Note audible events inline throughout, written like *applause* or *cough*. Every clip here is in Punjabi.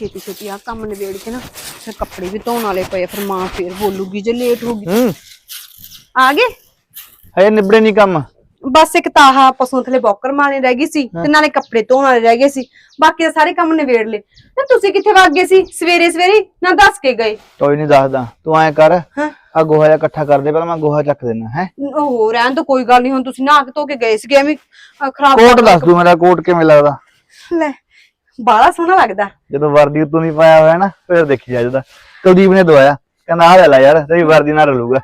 ਛੇਤੀ ਛੇਤੀ ਆ ਕੰਮ ਨਿਬੇੜ ਕੇ ਨਾ ਫਿਰ ਕੱਪੜੇ ਵੀ ਧੋਣ ਵਾਲੇ ਪਏ ਫਿਰ ਮਾਂ ਫੇਰ ਬੋਲੂਗੀ ਜੇ ਲੇਟ ਹੋ ਗਈ। ਹੂੰ। ਆ ਗਏ? ਹਏ ਨਿਬੜੇ ਨਹੀਂ ਕੰਮ। ਬਸ ਇੱਕ ਤਾਂ ਆਹ ਪਸ਼ੂ ਥਲੇ ਬੌਕਰ ਮਾਰਨੀ ਰਹਿ ਗਈ ਸੀ ਤੇ ਨਾਲੇ ਕੱਪੜੇ ਧੋਣ ਵਾਲੇ ਰਹਿ ਗਏ ਸੀ। ਬਾਕੀ ਤਾਂ ਸਾਰੇ ਕੰਮ ਨਿਬੇੜ ਲਏ। ਨਾ ਤੁਸੀਂ ਕਿੱਥੇ ਵਗ ਗਏ ਸੀ? ਸਵੇਰੇ ਸਵੇਰੇ? ਨਾ ਦੱਸ ਕੇ ਗਏ। ਕੋਈ ਨਹੀਂ ਦੱਸਦਾ। ਤੂੰ ਐਂ ਕਰ ਹਾਂ। ਆ ਗੋਹਾ ਜਿਹਾ ਇਕੱਠਾ ਕਰ ਦੇ ਪਹਿਲਾਂ ਮੈਂ ਗੋਹਾ ਚੱਕ ਦੇਣਾ ਹੈ। ਉਹ ਰਹਿਣ ਤੋਂ ਕੋਈ ਗੱਲ ਨਹੀਂ ਹੁਣ ਤੁਸੀਂ ਨਹਾ ਕੇ ਧੋ ਕੇ ਗਏ ਸੀਗੇ ਐਵੇਂ ਖਰਾਬ ਕੋਟ ਦੱਸ ਦੂੰ ਮੇਰਾ ਕੋਟ ਕਿਵੇਂ ਲੱਗਦਾ। ਲੈ ਬਾਲਾ ਸੋਹਣਾ ਲੱਗਦਾ। ਜਦੋਂ ਵਰਦੀ ਤੂੰ ਨਹੀਂ ਪਾਇਆ ਹੋਇਆ ਨਾ ਫਿਰ ਦੇਖੀ ਜਾ ਜਦਾ। ਕੁਲਦੀਪ ਨੇ ਦਵਾਇਆ ਕਹਿੰਦਾ ਆ ਲੈ ਲੈ ਯਾਰ ਤੇਰੀ ਵਰਦੀ ਨਾਲ ਰਲੂਗਾ।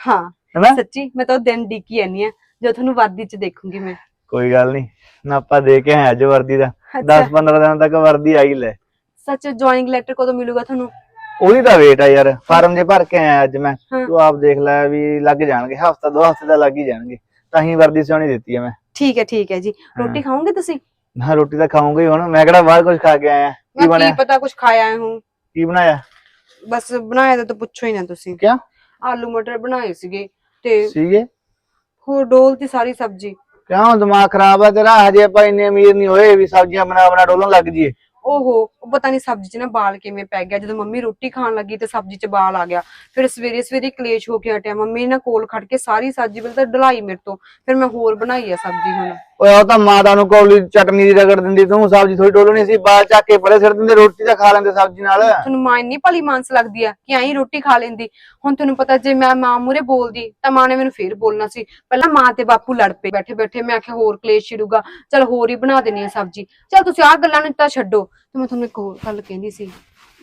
ਹਾਂ ਹੈਨਾ? ਸੱਚੀ ਮੈਂ ਤਾਂ ਉਹ ਦਿਨ ਡਿੱਕੀ ਆਨੀ ਆ ਜਦੋਂ ਤੁਹਾਨੂੰ ਵਰਦੀ ਚ ਦੇਖੂੰਗੀ ਮੈਂ। ਕੋਈ ਗੱਲ ਨਹੀਂ ਨਾ ਆਪਾਂ ਦੇ ਕੇ ਆਏ ਅੱਜ ਵਰਦੀ ਦਾ। ਅੱਛਾ। 10 15 ਦਿਨਾਂ ਤੱਕ ਵਰਦੀ ਆਈ ਲੈ। ਸੱਚ ਜੁਆਇਨਿੰਗ ਲੈਟਰ ਕਦੋਂ ਮਿਲੂਗਾ ਤੁਹਾਨੂੰ? ਉਹਦੀ ਤਾਂ ਵੇਟ ਆ ਯਾਰ ਫਾਰਮ ਜੇ ਭਰ ਕੇ ਆਇਆ ਅੱਜ ਮੈਂ। ਤੂੰ ਆਪ ਦੇਖ ਲੈ ਵੀ ਲੱਗ ਜਾਣਗੇ ਹਫਤਾ ਦੋ ਹਫ਼ਤੇ ਦਾ ਲੱਗ ਹੀ ਜਾਣਗੇ। ਤਾਂ ਹੀ ਵਰਦੀ ਸਿਉਣੀ ਦਿੱਤੀ ਆ ਮੈਂ। ਠੀਕ ਹੈ ਠੀਕ ਹੈ ਜੀ। ਰੋਟੀ ਖਾਓਗੇ ਤੁਸੀਂ? ਨਾ ਰੋਟੀ ਤਾਂ ਖਾਊਂਗਾ ਹੀ ਹੁਣ। ਮੈਂ ਕਿਹੜਾ ਬਾਹਰ ਕੁਝ ਖਾ ਕੇ ਆਇਆ? ਕੀ ਮੈਂ ਕੀ ਪਤਾ ਕੁਝ ਖਾਇਆ ਹੂੰ। ਕੀ ਬਣਾਇਆ? ਬਸ ਬਣਾਇਆ ਤਾਂ ਪੁੱਛੋ ਹੀ ਨਾ ਤੁਸੀਂ। ਕਿਆ? ਆਲੂ ਮਟਰ ਬਣਾਏ ਸੀਗੇ ਤੇ ਸੀਗੇ? ਹੋਰ ਡੋਲਤੀ ਸਾਰੀ ਸਬਜ਼ੀ। ਕਿਉਂ ਦਿਮਾਗ ਖਰਾਬ ਆ ਤੇਰਾ? ਹਜੇ ਆਪਾਂ ਇੰਨੇ ਅਮੀਰ ਨਹੀਂ ਹੋਏ ਵੀ ਸਬਜ਼ੀਆਂ ਬਣਾ ਬਣਾ ਡੋਲਣ ਲੱਗ ਜੀਏ ਓਹੋ ਉਹ ਪਤਾ ਨਹੀਂ ਸਬਜ਼ੀ 'ਚ ਨਾ ਬਾਲ ਕਿਵੇਂ ਪੈ ਗਿਆ। ਜਦੋਂ ਮੰਮੀ ਰੋਟੀ ਖਾਣ ਲੱਗੀ ਤੇ ਸਬਜ਼ੀ 'ਚ ਬਾਲ ਆ ਗਿਆ। ਫਿਰ ਸਵੇਰੇ ਸਵੇਰੇ ਕਲੇਸ਼ ਹੋ ਕੇ ਹਟਿਆ। ਮੰਮੀ ਨੇ ਨਾ ਕੋਲ ਖੜ ਕੇ ਸਾਰੀ ਸਬਜ਼ੀ ਪਹਿਲਾਂ ਤਾਂ ਡਲਾਈ ਮੇਰੇ ਤੋਂ। ਫਿਰ ਮੈਂ ਹੋਰ ਬਣਾਈ ਆ ਸਬਜ਼ੀ ਹੁਣ। ਓਏ ਉਹ ਤਾਂ ਮਾਤਾ ਨੂੰ ਕੌਲੀ ਚਟਨੀ ਦੀ ਰਗੜ ਦਿੰਦੀ ਤੂੰ ਸਬਜ਼ੀ ਥੋੜੀ ਡੋਲਣੀ ਸੀ ਬਾਹਰ ਚੱਕ ਕੇ ਪਰੇ ਸਿਰ ਦਿੰਦੇ ਰੋਟੀ ਤਾਂ ਖਾ ਲੈਂਦੇ ਸਬਜ਼ੀ ਨਾਲ। ਤੁਹਾਨੂੰ ਮਾਂ ਇੰਨੀ ਭਲੀ ਮਾਨਸ ਲੱਗਦੀ ਆ ਕਿ ਐਂ ਰੋਟੀ ਖਾ ਲੈਂਦੀ। ਹੁਣ ਤੁਹਾਨੂੰ ਪਤਾ ਜੇ ਮੈਂ ਮਾਂ ਮੂਰੇ ਬੋਲਦੀ ਤਾਂ ਮਾਂ ਨੇ ਮੈਨੂੰ ਫੇਰ ਬੋਲਣਾ ਸੀ। ਪਹਿਲਾਂ ਮਾਂ ਤੇ ਬਾਪੂ ਲੜ ਪਏ ਬੈਠੇ ਬੈਠੇ ਮੈਂ ਆਖਿਆ ਹੋਰ ਕਲੇਸ਼ ਛਿੜੂਗਾ। ਚਲ ਹੋਰ ਹੀ ਬਣਾ ਦੇਣੀ ਆ ਸਬਜ਼ੀ। ਚਲ ਤੁਸੀਂ ਆਹ ਗੱਲਾਂ ਨੂੰ ਤਾਂ ਛੱਡੋ। ਤੇ ਮੈਂ ਤੁਹਾਨੂੰ ਇੱਕ ਹੋਰ ਗੱਲ ਕਹਿੰਦੀ ਸੀ।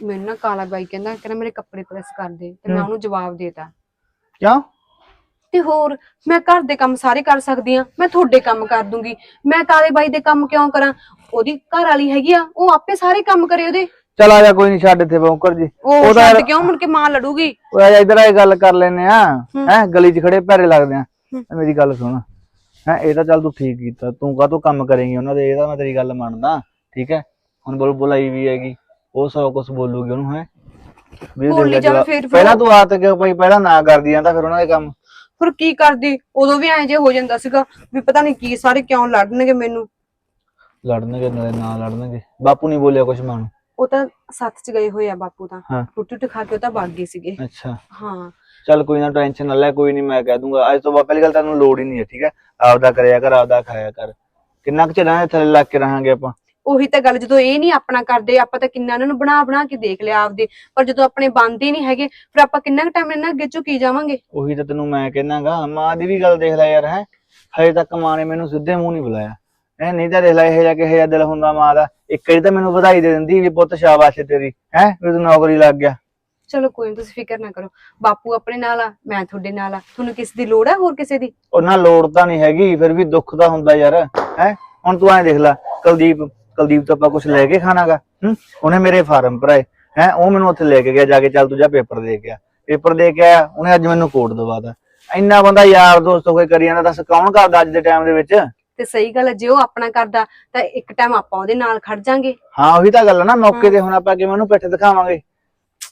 ਮੈਨੂੰ ਨਾ ਕਾਲਾ ਬਾਈ ਕਹਿੰਦਾ ਕਹਿੰਦਾ ਮੇਰੇ ਕੱਪੜੇ ਪ੍ਰੈਸ ਕਰ ਦੇ ਤੇ ਮੈਂ ਉਹਨੂੰ ਜਵਾਬ ਦੇਤਾ ਕਿਉਂ? ਤੇ ਹੋਰ ਮੈਂ ਘਰ ਦੇ ਕੰਮ ਸਾਰੇ ਕਰ ਸਕਦੀ ਆ ਮੈਂ ਤੁਹਾਡੇ ਕੰਮ ਕਰ ਦੂੰਗੀ। ਮੈਂ ਕਾਲੇ ਬਾਈ ਦੇ ਕੰਮ ਕਿਉਂ ਕਰਾਂ? ਉਹਦੀ ਘਰ ਵਾਲੀ ਹੈਗੀ ਆ ਉਹ ਆਪੇ ਸਾਰੇ ਕੰਮ ਕਰੇ ਉਹਦੇ। ਚਲ ਆ ਜਾ ਕੋਈ ਨਹੀਂ ਛੱਡ ਇੱਥੇ ਬੌਂਕਰ ਜੀ। ਉਹ ਉਹਦਾ- ਛੱਡ ਕਿਉਂ ਮੁੜ ਕੇ ਮਾਂ ਲੜੂਗੀ? ਓਏ ਆ ਜਾ ਇਧਰ ਆ ਗੱਲ ਕਰ ਲੈਨੇ ਆ। ਹੈ। ਗਲੀ 'ਚ ਖੜੇ ਪੈਰੇ ਲੱਗਦੇ ਆ। ਮੇਰੀ ਗੱਲ ਸੁਣ। ਹੈ ਇਹ ਤਾਂ ਚੱਲ ਤੂੰ ਠੀਕ ਕੀਤਾ ਤੂੰ ਕਾਹਤੋਂ ਕੰਮ ਕਰੇਂਗੀ ਉਹਨਾਂ ਦੇ ਇਹ ਤਾਂ ਮੈਂ ਤੇਰੀ ਗੱਲ ਮੰਨਦਾ ਠੀਕ ਹੈ? ਹੁਣ ਬੁਲ ਬੁਲਾਈ ਵੀ ਹੈਗੀ ਉਹ ਸਭ ਕੁਝ ਬੋਲੂਗੀ ਉਹਨੂੰ ਹੈ? ਬੋਲੀ ਜਾਵੇ ਫਿਰ- ਫਿਰ। ਪਹਿਲਾਂ ਤੂੰ ਆਤ ਕਿਉਂ ਪਈ ਪਹਿਲਾਂ ਨਾ ਕਰਦੀ ਜਾਂਦਾ ਫਿਰ ਉਹਨਾਂ ਦੇ ਕੰਮ। ਫਿਰ ਕੀ ਕਰਦੀ? ਉਦੋਂ ਵੀ ਐਂ ਜੇ ਹੋ ਜਾਂਦਾ ਸੀਗਾ ਵੀ ਪਤਾ ਨਹੀਂ ਕੀ ਸਾਰੇ ਕਿਉਂ ਲੜਨਗੇ ਮੈਨੂੰ। ਲੜਨਗੇ ਨਾਲੇ ਨਾ ਲੜਨਗੇ। ਬਾਪੂ ਨਹੀਂ ਬੋਲਿਆ ਕੁਛ ਮਾਨੂੰ ਉਹ ਤਾਂ ਸੱਥ ਚ ਗਏ ਹੋਏ ਆ ਬਾਪੂ ਤਾਂ। ਹਾਂ। ਰੋਟੀ ਰੋਟੀ ਖਾ ਕੇ ਉਹ ਤਾਂ ਵਗ ਗਏ ਸੀਗੇ। ਅੱਛਾ। ਹਾਂ। ਚੱਲ ਕੋਈ ਨਾ ਟੈਨਸ਼ਨ ਨਾ ਲੈ ਕੋਈ ਨਹੀਂ ਮੈਂ ਕਹਿ ਦੂੰਗਾ। ਅੱਜ ਤੋਂ ਬਾਅਦ ਪਹਿਲੀ ਗੱਲ ਤੈਨੂੰ ਲੋੜ ਹੀ ਨਹੀਂ ਹੈ ਠੀਕ ਹੈ? ਆਪਦਾ ਕਰਿਆ ਕਰ ਆਪਦਾ ਖਾਇਆ ਕਰ। ਕਿੰਨਾ ਕੁ ਚਿਰ ਥੱਲੇ ਲੱਗ ਕੇ ਰਹਾਂਗੇ ਆਪਾਂ? ਉਹੀ ਤਾਂ ਗੱਲ ਜਦੋਂ ਇਹ ਨਹੀਂ ਆਪਣਾ ਕਰਦੇ ਆਪਾਂ ਤਾਂ ਕਿੰਨਾ ਇਹਨਾਂ ਨੂੰ ਬਣਾ ਬਣਾ ਕੇ ਦੇਖ ਲਿਆ ਆਪਦੇ ਪਰ ਜਦੋਂ ਆਪਣੇ ਬੰਦੇ ਨਹੀਂ ਹੈਗੇ ਫਿਰ ਆਪਾਂ ਕਿੰਨਾ ਕੁ ਟਾਈਮ ਇਹਨਾਂ ਅੱਗੇ ਝੁਕੀ ਜਾਵਾਂਗੇ? ਉਹੀ ਤਾਂ ਤੈਨੂੰ ਮੈਂ ਕਹਿਣਾਗਾ ਮਾਂ ਦੀ ਵੀ ਗੱਲ ਦੇਖ ਲੈ ਯਾਰ ਹੈ। ਹਜੇ ਤੱਕ ਮਾਂ ਨੇ ਮੈਨੂੰ ਸਿੱਧੇ ਮੂੰਹ ਨਹੀਂ ਬੁਲਾਇਆ। ਐ ਨਹੀਂ ਤਾਂ ਦੇਖ ਲੈ ਇਹ ਜਾ ਕੇ ਇਹ ਦਿਲ ਹੁੰਦਾ ਮਾਂ ਦਾ। ਇੱਕ ਵਾਰੀ ਤਾਂ ਮੈਨੂੰ ਵਧਾਈ ਦੇ ਦਿੰਦੀ ਵੀ ਪੁੱਤ ਸ਼ਾਬਾਸ਼ ਤੇਰੀ ਹੈ ਵੀ ਤੂੰ ਨੌਕਰੀ ਲੱਗ ਗਿਆ। ਚਲੋ ਕੋਈ ਨੀ ਤੁਸੀਂ ਫਿਕਰ ਨਾ ਕਰੋ। ਬਾਪੂ ਆਪਣੇ ਨਾਲ ਆ ਮੈਂ ਤੁਹਾਡੇ ਨਾਲ ਆ। ਤੁਹਾਨੂੰ ਕਿਸ ਦੀ ਲੋੜ ਹੈ ਹੋਰ ਕਿਸੇ ਦੀ? ਉਹਨਾਂ ਲੋੜ ਤਾਂ ਨਹੀਂ ਹੈਗੀ ਫਿਰ ਵੀ ਦੁੱਖ ਤਾਂ ਹੁੰਦਾ ਯਾਰ ਹੈ। ਹੁਣ ਤੂੰ ਐਂ ਦੇਖ ਲੈ ਕੁਲਦੀਪ ਕੁਲਦੀਪ ਤੋਂ ਆਪਾਂ ਕੁਝ ਲੈ ਕੇ ਖਾਣਾਗਾ ਹੂੰ? ਉਹਨੇ ਮੇਰੇ ਫਾਰਮ ਭਰਾਏ ਹੈ? ਉਹ ਮੈਨੂੰ ਉੱਥੇ ਲੈ ਕੇ ਗਿਆ ਜਾ ਕੇ ਚੱਲ ਤੂੰ ਜਾ ਪੇਪਰ ਦੇ ਕੇ ਆ। ਪੇਪਰ ਦੇ ਕੇ ਆਇਆ ਉਹਨੇ ਅੱਜ ਮੈਨੂੰ ਕੋਡ ਦਵਾਤਾ ਇੰਨਾ ਬੰਦਾ ਯਾਰ ਦੋਸਤ ਕੋਈ ਕਰੀ ਜਾਂਦਾ ਦੱਸ ਕੌਣ ਕਰਦਾ ਅੱਜ ਦੇ ਟਾਈਮ ਦੇ ਵਿੱਚ? ਤੇ ਸਹੀ ਗੱਲ ਹੈ ਜੇ ਉਹ ਆਪਣਾ ਕਰਦਾ ਤਾਂ ਇੱਕ ਟਾਈਮ ਆਪਾਂ ਉਹਦੇ ਨਾਲ ਖੜ ਜਾਾਂਗੇ। ਹਾਂ ਉਹੀ ਤਾਂ ਗੱਲ ਆ ਨਾ ਮੌਕੇ ਤੇ ਹੁਣ ਆਪਾਂ ਕਿਵੇਂ ਉਹਨੂੰ ਪਿੱਠ ਦਿਖਾਵਾਂਗੇ?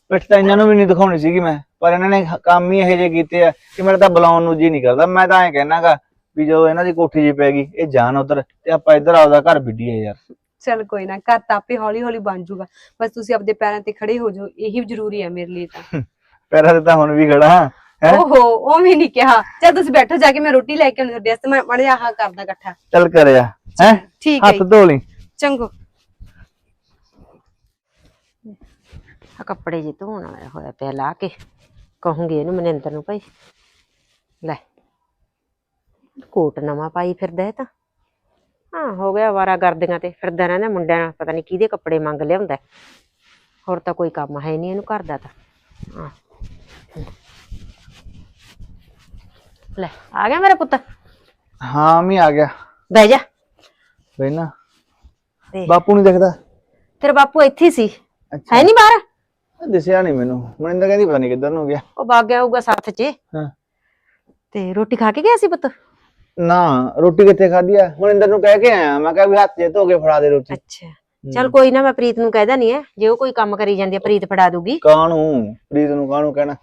ਪਿੱਠ ਤਾਂ ਇਹਨਾਂ ਨੂੰ ਵੀ ਨਹੀਂ ਦਿਖਾਉਣੀ ਸੀਗੀ ਮੈਂ ਪਰ ਇਹਨਾਂ ਨੇ ਕੰਮ ਹੀ ਇਹੋ ਜਿਹੇ ਕੀਤੇ ਆ ਕਿ ਮੇਰਾ ਤਾਂ ਬੁਲਾਉਣ ਨੂੰ ਜੀ ਨਹੀਂ ਕਰਦਾ। ਮੈਂ ਤਾਂ ਐਂ ਕਹਿਣਾਗਾ ਵੀ ਜਦੋਂ ਇਹਨਾਂ ਦੀ ਕੋਠੀ ਜੀ ਪੈ ਗਈ ਇਹ ਜਾਣ ਉਧਰ ਤੇ ਆਪਾਂ ਇੱਧਰ ਆਪਦਾ ਘਰ ਵਿੱਢੀਏ ਯਾਰ। ਚਲ ਕੋਈ ਨਾ ਘਰ ਤਾਂ ਆਪੇ ਹੌਲੀ ਹੌਲੀ ਬਣ ਜਾਊਗਾ ਬਸ ਤੁਸੀਂ ਆਪਣੇ ਪੈਰਾਂ ਤੇ ਖੜੇ ਹੋ ਜਾਓ ਇਹੀ ਜ਼ਰੂਰੀ ਹੈ ਮੇਰੇ ਲਈ ਤਾਂ। ਪੈਰਾਂ ਤੇ ਤਾਂ ਹੁਣ ਵੀ ਖੜਾ ਹਾਂ? ਹੈਂ? ਓਹੋ ਉਹ ਵੀ ਨਹੀਂ ਕਿਹਾ। ਚਲ ਤੁਸੀਂ ਬੈਠੋ ਜਾ ਕੇ ਮੈਂ ਰੋਟੀ ਲੈ ਕੇ ਆਉਂਦੀ ਤੁਹਾਡੇ ਵਾਸਤੇ ਮੈਂ ਮੜੇ ਆਹ ਕਰਦਾ ਇਕੱਠਾ। ਚੱਲ ਕਰਿਆ ਹੈ? ਠੀਕ ਹੈ ਹੱਥ ਧੋ ਲਈ। ਚੰਗੋ। ਆ ਕੱਪੜੇ ਜੇ ਧੋਣ ਵਾਲਾ ਹੋਇਆ ਪਿਆ ਲਾ ਕੇ। ਕਹੂੰਗੀ ਇਹਨੂੰ ਮਨਿੰਦਰ ਨੂੰ ਭਾਈ। ਲੈ। ਕੋਟ ਨਵਾਂ ਪਾਈ ਫਿਰਦਾ ਇਹ ਤਾਂ। ਹਾਂ ਹੋ ਗਿਆ ਵਾਰਾ ਕਰਦੀਆਂ ਤੇ ਫਿਰਦਾ ਰਹਿੰਦਾ ਮੁੰਡਿਆਂ ਨਾਲ ਪਤਾ ਨਹੀਂ ਕਿਹਦੇ ਕੱਪੜੇ ਮੰਗ ਲਿਆਉਂਦਾ ਹੋਰ ਤਾਂ ਕੋਈ ਕੰਮ ਹੈ ਨਹੀਂ ਇਹਨੂੰ ਘਰ ਦਾ ਤਾਂ। ਹਾਂ। ਲੈ ਆ ਗਿਆ ਮੇਰਾ ਪੁੱਤ? ਹਾਂ ਮੈਂ ਆ ਗਿਆ। ਬਹਿ ਜਾ। ਬਈ ਨਾ। ਤੇ ਬਾਪੂ ਨਹੀਂ ਦਿਖਦਾ? ਤੇਰਾ ਬਾਪੂ ਇੱਥੇ ਹੀ ਸੀ। ਅੱਛਾ। ਹੈ ਨਹੀਂ ਬਾਹਰ? ਦਿਸਿਆ ਨਹੀਂ ਮੈਨੂੰ। ਮਨਿੰਦਰ ਕਹਿੰਦੀ ਪਤਾ ਨਹੀਂ ਕਿੱਧਰ ਨੂੰ ਗਿਆ। ਉਹ ਵਗ ਗਿਆ ਹੋਊਗਾ ਸੱਥ 'ਚ। ਹਾਂ। ਤੇ ਰੋਟੀ ਖਾ ਕੇ ਗਿਆ ਸੀ ਪੁੱਤ? ਨਾ ਰੋਟੀ ਕਿੱਥੇ ਖਾਧੀ ਆ? ਮਨਿੰਦਰ ਨੂੰ ਕਹਿ ਕੇ ਆਇਆ ਮੈਂ ਕਿਹਾ ਵੀ ਹੱਥ ਜੇ ਧੋ ਕੇ ਫੜਾ ਦੇ ਰੋਟੀ। ਅੱਛਾ। ਚਲ ਕੋਈ ਨਾ ਮੈਂ ਪ੍ਰੀਤ ਨੂੰ ਕਹਿਦਾ ਨਹੀਂ ਹੈ ਜੇ ਉਹ ਕੋਈ ਕੰਮ ਕਰੀ ਜਾਂਦੀ ਹੈ ਪ੍ਰੀਤ ਫੜਾ ਦੂਗੀ। ਕਾਹਨੂੰ? ਪ੍ਰੀਤ ਨੂੰ ਕਾਹਨੂੰ ਕਹਿਣਾ?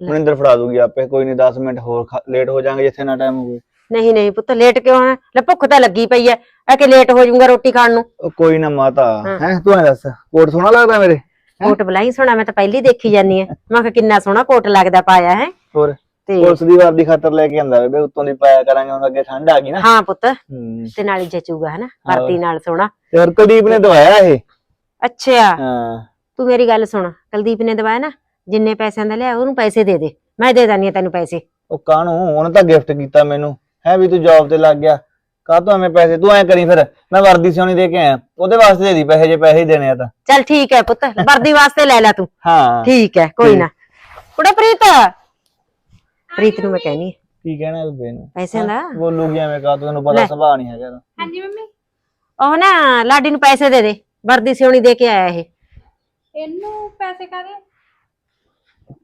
ਮਨਿੰਦਰ ਫੜਾ ਦੂਗੀ ਆਪੇ ਕੋਈ ਨਹੀਂ 10 ਮਿੰਟ ਹੋਰ ਲੇਟ ਹੋ ਜਾਾਂਗੇ ਜਿੱਥੇ ਨਾ ਟਾਈਮ ਹੋਵੇ। ਨਹੀਂ ਨਹੀਂ ਪੁੱਤ ਲੇਟ ਕਿਉਂ ਹੈ ਲੈ ਭੁੱਖ ਤਾਂ ਲੱਗੀ ਪਈ ਐ ਆ ਕਿ ਲੇਟ ਹੋ ਜਾਊਂਗਾ ਰੋਟੀ ਖਾਣ ਨੂੰ? ਉਹ ਕੋਈ ਨਾ ਮਾਤਾ ਹਾਂ। ਹੈ ਤੂੰ ਐ ਦੱਸ ਕੋਟ ਸੋਹਣਾ ਲੱਗਦਾ ਮੇਰੇ? ਕੋਟ ਬਲਾਈ ਸੋਹਣਾ ਮੈਂ ਤਾਂ ਪਹਿਲੀ ਦੇਖੀ ਜਾਨੀ ਐ ਮੈਂ ਕਿਹਾ ਕਿੰਨਾ ਸੋਹਣਾ ਕੋਟ ਲੱਗਦਾ ਪਾਇਆ ਹੈ? ਹੋਰ? ਤੇ ਪੁਲਿਸ ਦੀ ਵਾਰ ਖਾਤਰ ਲੈ ਕੇ ਆਂਦਾ ਬੇਬੇ ਉੱਤੋਂ ਦੀ ਪਾਇਆ ਕਰਾਂਗੇ ਹੁਣ ਅੱਗੇ ਠੰਡ ਆ ਗਈ ਨਾ। ਹਾਂ ਪੁੱਤ ਹੂੰ। ਤੇ ਨਾਲ ਹੀ ਜਚੂਗਾ ਹਨਾ। ਵਰਦੀ ਨਾਲ ਸੋਹਣਾ ਤੇ ਹੋਰ ਕੁਲਦੀਪ ਨੇ ਦਵਾਇਆ ਇਹ? ਅੱਛਾ। ਹਾਂ। ਤੂੰ ਮੇਰੀ ਗੱਲ ਸੁਣ ਕੁਲਦੀਪ ਨੇ ਦਵਾਇਆ ਨਾ ਜਿੰਨੇ ਪੈਸਿਆਂ ਦਾ ਲਿਆ ਉਹਨੂੰ ਪੈਸੇ ਦੇ ਦੇ। ਮੈਂ ਦੇ ਦਾਨੀ ਆ ਤੈਨੂੰ ਪੈਸੇ। ਉਹ ਕਾਹਨੂੰ? ਉਹਨੇ ਤਾਂ ਗਿਫਟ ਕੀਤਾ ਮੈਨੂੰ। ਹੈ ਵੀ ਤੂੰ ਜੌਬ ਤੇ ਲੱਗ ਗਿਆ। ਕਾਹ ਤੋਂ ਐਵੇਂ ਪੈਸੇ? ਤੂੰ ਐ ਕਰੀ ਫਿਰ। ਮੈਂ ਵਰਦੀ ਸਿਉਣੀ ਦੇ ਕੇ ਆਇਆ। ਉਹਦੇ ਵਾਸਤੇ ਦੇ ਦੀ ਪੈਸੇ ਜੇ ਪੈਸੇ ਹੀ ਦੇਣੇ ਆ ਤਾਂ। ਚੱਲ ਠੀਕ ਹੈ ਪੁੱਤ ਵਰਦੀ ਵਾਸਤੇ ਲੈ ਲੈ ਤੂੰ। ਹਾਂ। ਠੀਕ ਹੈ ਕੋਈ। ਨਾ। ਕੁੜੇ ਪ੍ਰੀਤ ਪ੍ਰੀਤ ਨੂੰ ਮੈਂ ਕਹਿਨੀ ਆ, ਕੀ ਕਹਿਣਾ ਬੇਬੇ ਨੂੰ? ਪੈਸਿਆਂ ਦਾ ਬੋਲੂਗੀ ਐਵੇਂ ਕਾ ਤੈਨੂੰ ਪਤਾ। ਸੁਭਾਅ ਨਹੀਂ ਹੈਗਾ ਇਹਦਾ। ਹਾਂਜੀ ਮੰਮੀ। ਉਹ ਨਾ ਲਾਡੀ ਨੂੰ ਪੈਸੇ ਦੇ ਦੇ। ਵਰਦੀ ਸਿਉਣੀ ਦੇ ਕੇ ਆਇਆ ਇਹ। ਇਹਨੂੰ ਪੈਸੇ ਕਾਦੇ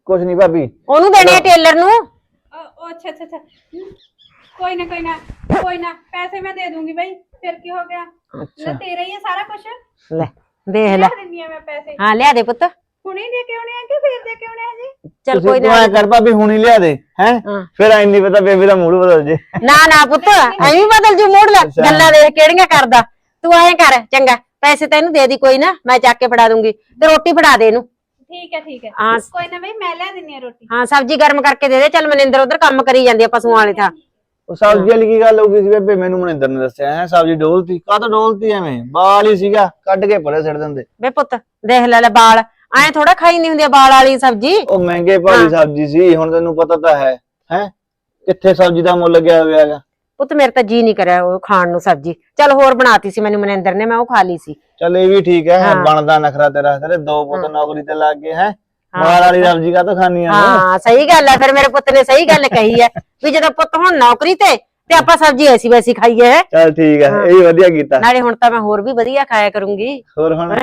ਕੁਛ ਨਹੀਂ ਭਾਬੀ। ਉਹਨੂੰ ਦੇਣੇ ਆ ਟੇਲਰ ਨੂੰ? ਉਹ ਅੱਛਾ ਅੱਛਾ ਅੱਛਾ। ਹਮ, ਕੋਈ ਨਾ ਕੋਈ ਨਾ ਕੋਈ ਨਾ। ਪੈਸੇ ਮੈਂ ਦੇ ਦੂੰਗੀ ਬਈ। ਫਿਰ ਕੀ ਹੋ ਗਿਆ? ਲੈ ਤੇਰਾ ਹੀ ਹੈ ਸਾਰਾ ਕੁਝ ਲੈ ਦੇਖ ਲੈ। ਦਿੰਨੀ ਆ ਮੈਂ ਪੈਸੇ। ਹਾਂ ਲਿਆ ਦੇ ਪੁੱਤ। ਹੁਣੇ ਦੇ ਕੇ ਆਉਣੇ ਆ ਕਿ ਫਿਰ ਦੇ ਕੇ ਆਉਣੇ ਆ ਜੀ? ਚੱਲ ਕੋਈ ਨਾ। ਕਰ ਭਾਬੀ ਹੁਣੀ ਲਿਆ ਦੇ ਹੈ? ਹਾਂ। ਫਿਰ ਐ ਨਹੀਂ ਪਤਾ ਬੇਬੇ ਦਾ ਮੂਡ ਬਦਲ ਜੇ। ਨਾ ਨਾ ਪੁੱਤ ਐਵੇਂ ਬਦਲ ਜੂ ਮੋੜ ਲੈ। ਗੱਲਾਂ ਦੇਖ ਕਿਹੜੀਆਂ ਕਰਦਾ। ਤੂੰ ਐਂ ਕਰ ਚੰਗਾ। ਪੈਸੇ ਤੈਨੂੰ ਦੇ ਦੀ ਕੋਈ ਨਾ ਮੈਂ ਚੱਕ ਕੇ ਫੜਾ ਦੂੰਗੀ। ਤੇ ਰੋਟੀ ਫੜਾ ਦੇ ਇਹਨੂੰ। ਠੀਕ ਹੈ ਠੀਕ ਹੈ। ਹਾਂ। ਕੋਈ ਨਾ ਬਈ ਮੈਂ ਲਿਆ ਦਿੰਨੀ ਆ ਰੋਟੀ। ਹਾਂ ਸਬਜ਼ੀ ਗਰਮ ਕਰਕੇ ਦੇ ਦੇ। ਚੱਲ ਮਨਿੰਦਰ ਉਧਰ ਕੰਮ ਕਰੀ ਜਾਂਦੀ ਆ ਪਸ਼ੂਆਂ ਵਾਲੇ ਥਾਂ। ਉਹ ਸਬਜ਼ੀ ਵਾਲੀ ਕੀ ਗੱਲ ਹੋ ਗਈ ਸੀ ਬੇਬੇ? ਮੈਨੂੰ ਮਨਿੰਦਰ ਨੇ ਦੱਸਿਆ ਹੈ ਸਬਜ਼ੀ ਡੋਲਤੀ। ਕਾਹ ਤੋਂ ਡੋਲਤੀ ਐਵੇਂ? ਬਾਲ ਹੀ ਸੀਗਾ ਕੱਢ ਕੇ ਪਰੇ ਸਿੱਟ ਦਿੰਦੇ। ਵੇ ਪੁੱਤ ਦੇਖ ਲੈ ਲੈ ਬਾਲ। ਐਂ ਥੋੜਾ ਖਾਈ ਨਹੀਂ ਹੁੰਦੀ ਆ ਬਾਲ ਵਾਲੀ ਸਬਜ਼ੀ? ਉਹ ਮਹਿੰਗੇ ਭਾਰੀ ਸਬਜ਼ੀ ਸੀ ਹੁਣ ਤੈਨੂੰ ਪਤਾ ਤਾਂ ਹੈ ਹੈ? ਕਿੱਥੇ ਸਬਜ਼ੀ ਦਾ ਮੁੱਲ ਗਿਆ ਹੋਇਆ ਹੈਗਾ? ਪੁੱਤ ਮੇਰੇ ਤਾਂ ਜੀ ਨਹੀਂ ਕਰਿਆ ਉਹ ਖਾਣ ਨੂੰ ਸਬਜ਼ੀ। ਚੱਲ ਹੋਰ ਬਣਾਤੀ ਸੀ ਮੈਨੂੰ ਮਨਿੰਦਰ ਨੇ ਮੈਂ ਉਹ ਖਾ ਲਈ ਸੀ। ਚੱਲ ਇਹ ਵੀ ਠੀਕ ਹੈ। ਬਣਦਾ ਨਖਰਾ ਤੇਰਾ ਤੇਰੇ ਦੋ ਪੁੱਤ। ਨੌਕਰੀ ਤੇ ਲੱਗ ਗਏ ਹੈ। ਮਾਲ ਵਾਲੀ ਸਬਜ਼ੀ ਕਾ ਤੋਂ ਖਾਣੀਆਂ ਨੇ ਹਾਂ ਸਹੀ ਗੱਲ ਹੈ ਫਿਰ ਮੇਰੇ ਪੁੱਤ ਨੇ ਸਹੀ ਗੱਲ ਕਹੀ ਹੈ ਵੀ ਜਦੋਂ ਪੁੱਤ ਹੁਣ ਨੌਕਰੀ ਤੇ ਤੇ ਆਪਾਂ ਸਬਜ਼ੀ ਐਸੀ ਵੈਸੀ ਖਾਈਏ ਚੱਲ ਠੀਕ ਹੈ ਇਹ ਵਧੀਆ ਕੀਤਾ। ਨਾਲੇ ਹੁਣ ਤਾਂ ਮੈਂ ਹੋਰ ਵੀ ਵਧੀਆ ਖਾਇਆ ਕਰੂੰਗੀ। ਹੋਰ ਹੁਣ?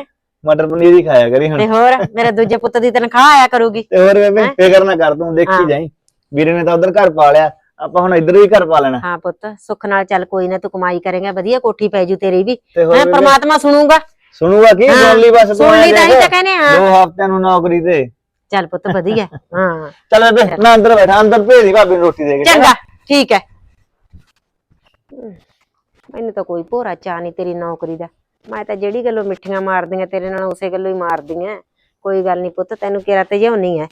ਮਟਰ ਪਨੀਰ ਹੀ ਖਾਇਆ ਕਰੀ ਹੁਣ। ਤੇ ਹੋਰ ਮੇਰੇ ਦੂਜੇ ਪੁੱਤ ਦੀ ਤਨਖਾਹ ਆਇਆ ਕਰੂਗੀ। ਤੇ ਹੋਰ ਬੇਬੇ? ਫਿਕਰ ਨਾ ਕਰ ਤੂੰ ਦੇਖੀ। ਜਾਈ। ਵੀਰੇ ਨੇ ਤਾਂ ਉਧਰ ਘਰ ਪਾ ਲਿਆ ਆਪਾਂ ਹੁਣ ਇੱਧਰ ਵੀ ਘਰ ਪਾ ਲੈਣਾ। ਹਾਂ ਪੁੱਤ ਸੁੱਖ ਨਾਲ ਚੱਲ ਕੋਈ ਨਾ ਤੂੰ ਕਮਾਈ ਕਰੇਗਾ ਵਧੀਆ ਕੋਠੀ ਪੈ ਜੂ ਤੇਰੀ ਵੀ। ਬੇਬੇ, ਪ੍ਰਮਾਤਮਾ ਸੁਣੂਗਾ। ਸੁਣੂਗਾ ਕੀ ਸੁਣ ਲਈ ਬਸ ਸੁਣ ਲਈ ਤਾਂ ਹੀ ਤਾਂ ਕਹਿੰਦੇ ਹਾਂ ਦੋ ਹਫ਼ਤਿਆਂ ਨੂੰ ਨੌਕਰੀ ਤੇ। ਚੱਲ ਪੁੱਤ ਵਧੀਆ ਹਾਂ। ਚੱਲ ਬੇਬੇ ਮੈਂ ਅੰਦਰ ਬੈਠਾ ਅੰਦਰ ਭੇਜ ਭਾਬੀ ਨੂੰ ਰੋਟੀ ਦੇ ਕੇ ਚੰਗਾ ਠੀਕ ਹੈ। ਮੈਨੂੰ ਤਾਂ ਕੋਈ ਭੋਰਾ ਚਾਹ ਨਹੀਂ ਤੇਰੀ ਨੌਕਰੀ ਦਾ। ਮੈਂ ਤਾਂ ਜਿਹੜੀ ਗੱਲੋਂ ਮਿੱਠੀਆਂ ਮਾਰਦੀਆਂ ਤੇਰੇ ਨਾਲ ਉਸੇ ਗੱਲੋਂ ਹੀ ਮਾਰਦੀਆਂ। ਕੋਈ ਗੱਲ ਨਹੀਂ ਪੁੱਤ ਤੈਨੂੰ ਕਿਹੜਾ ਤੇ ਜਿਉਣੀ ਹੈ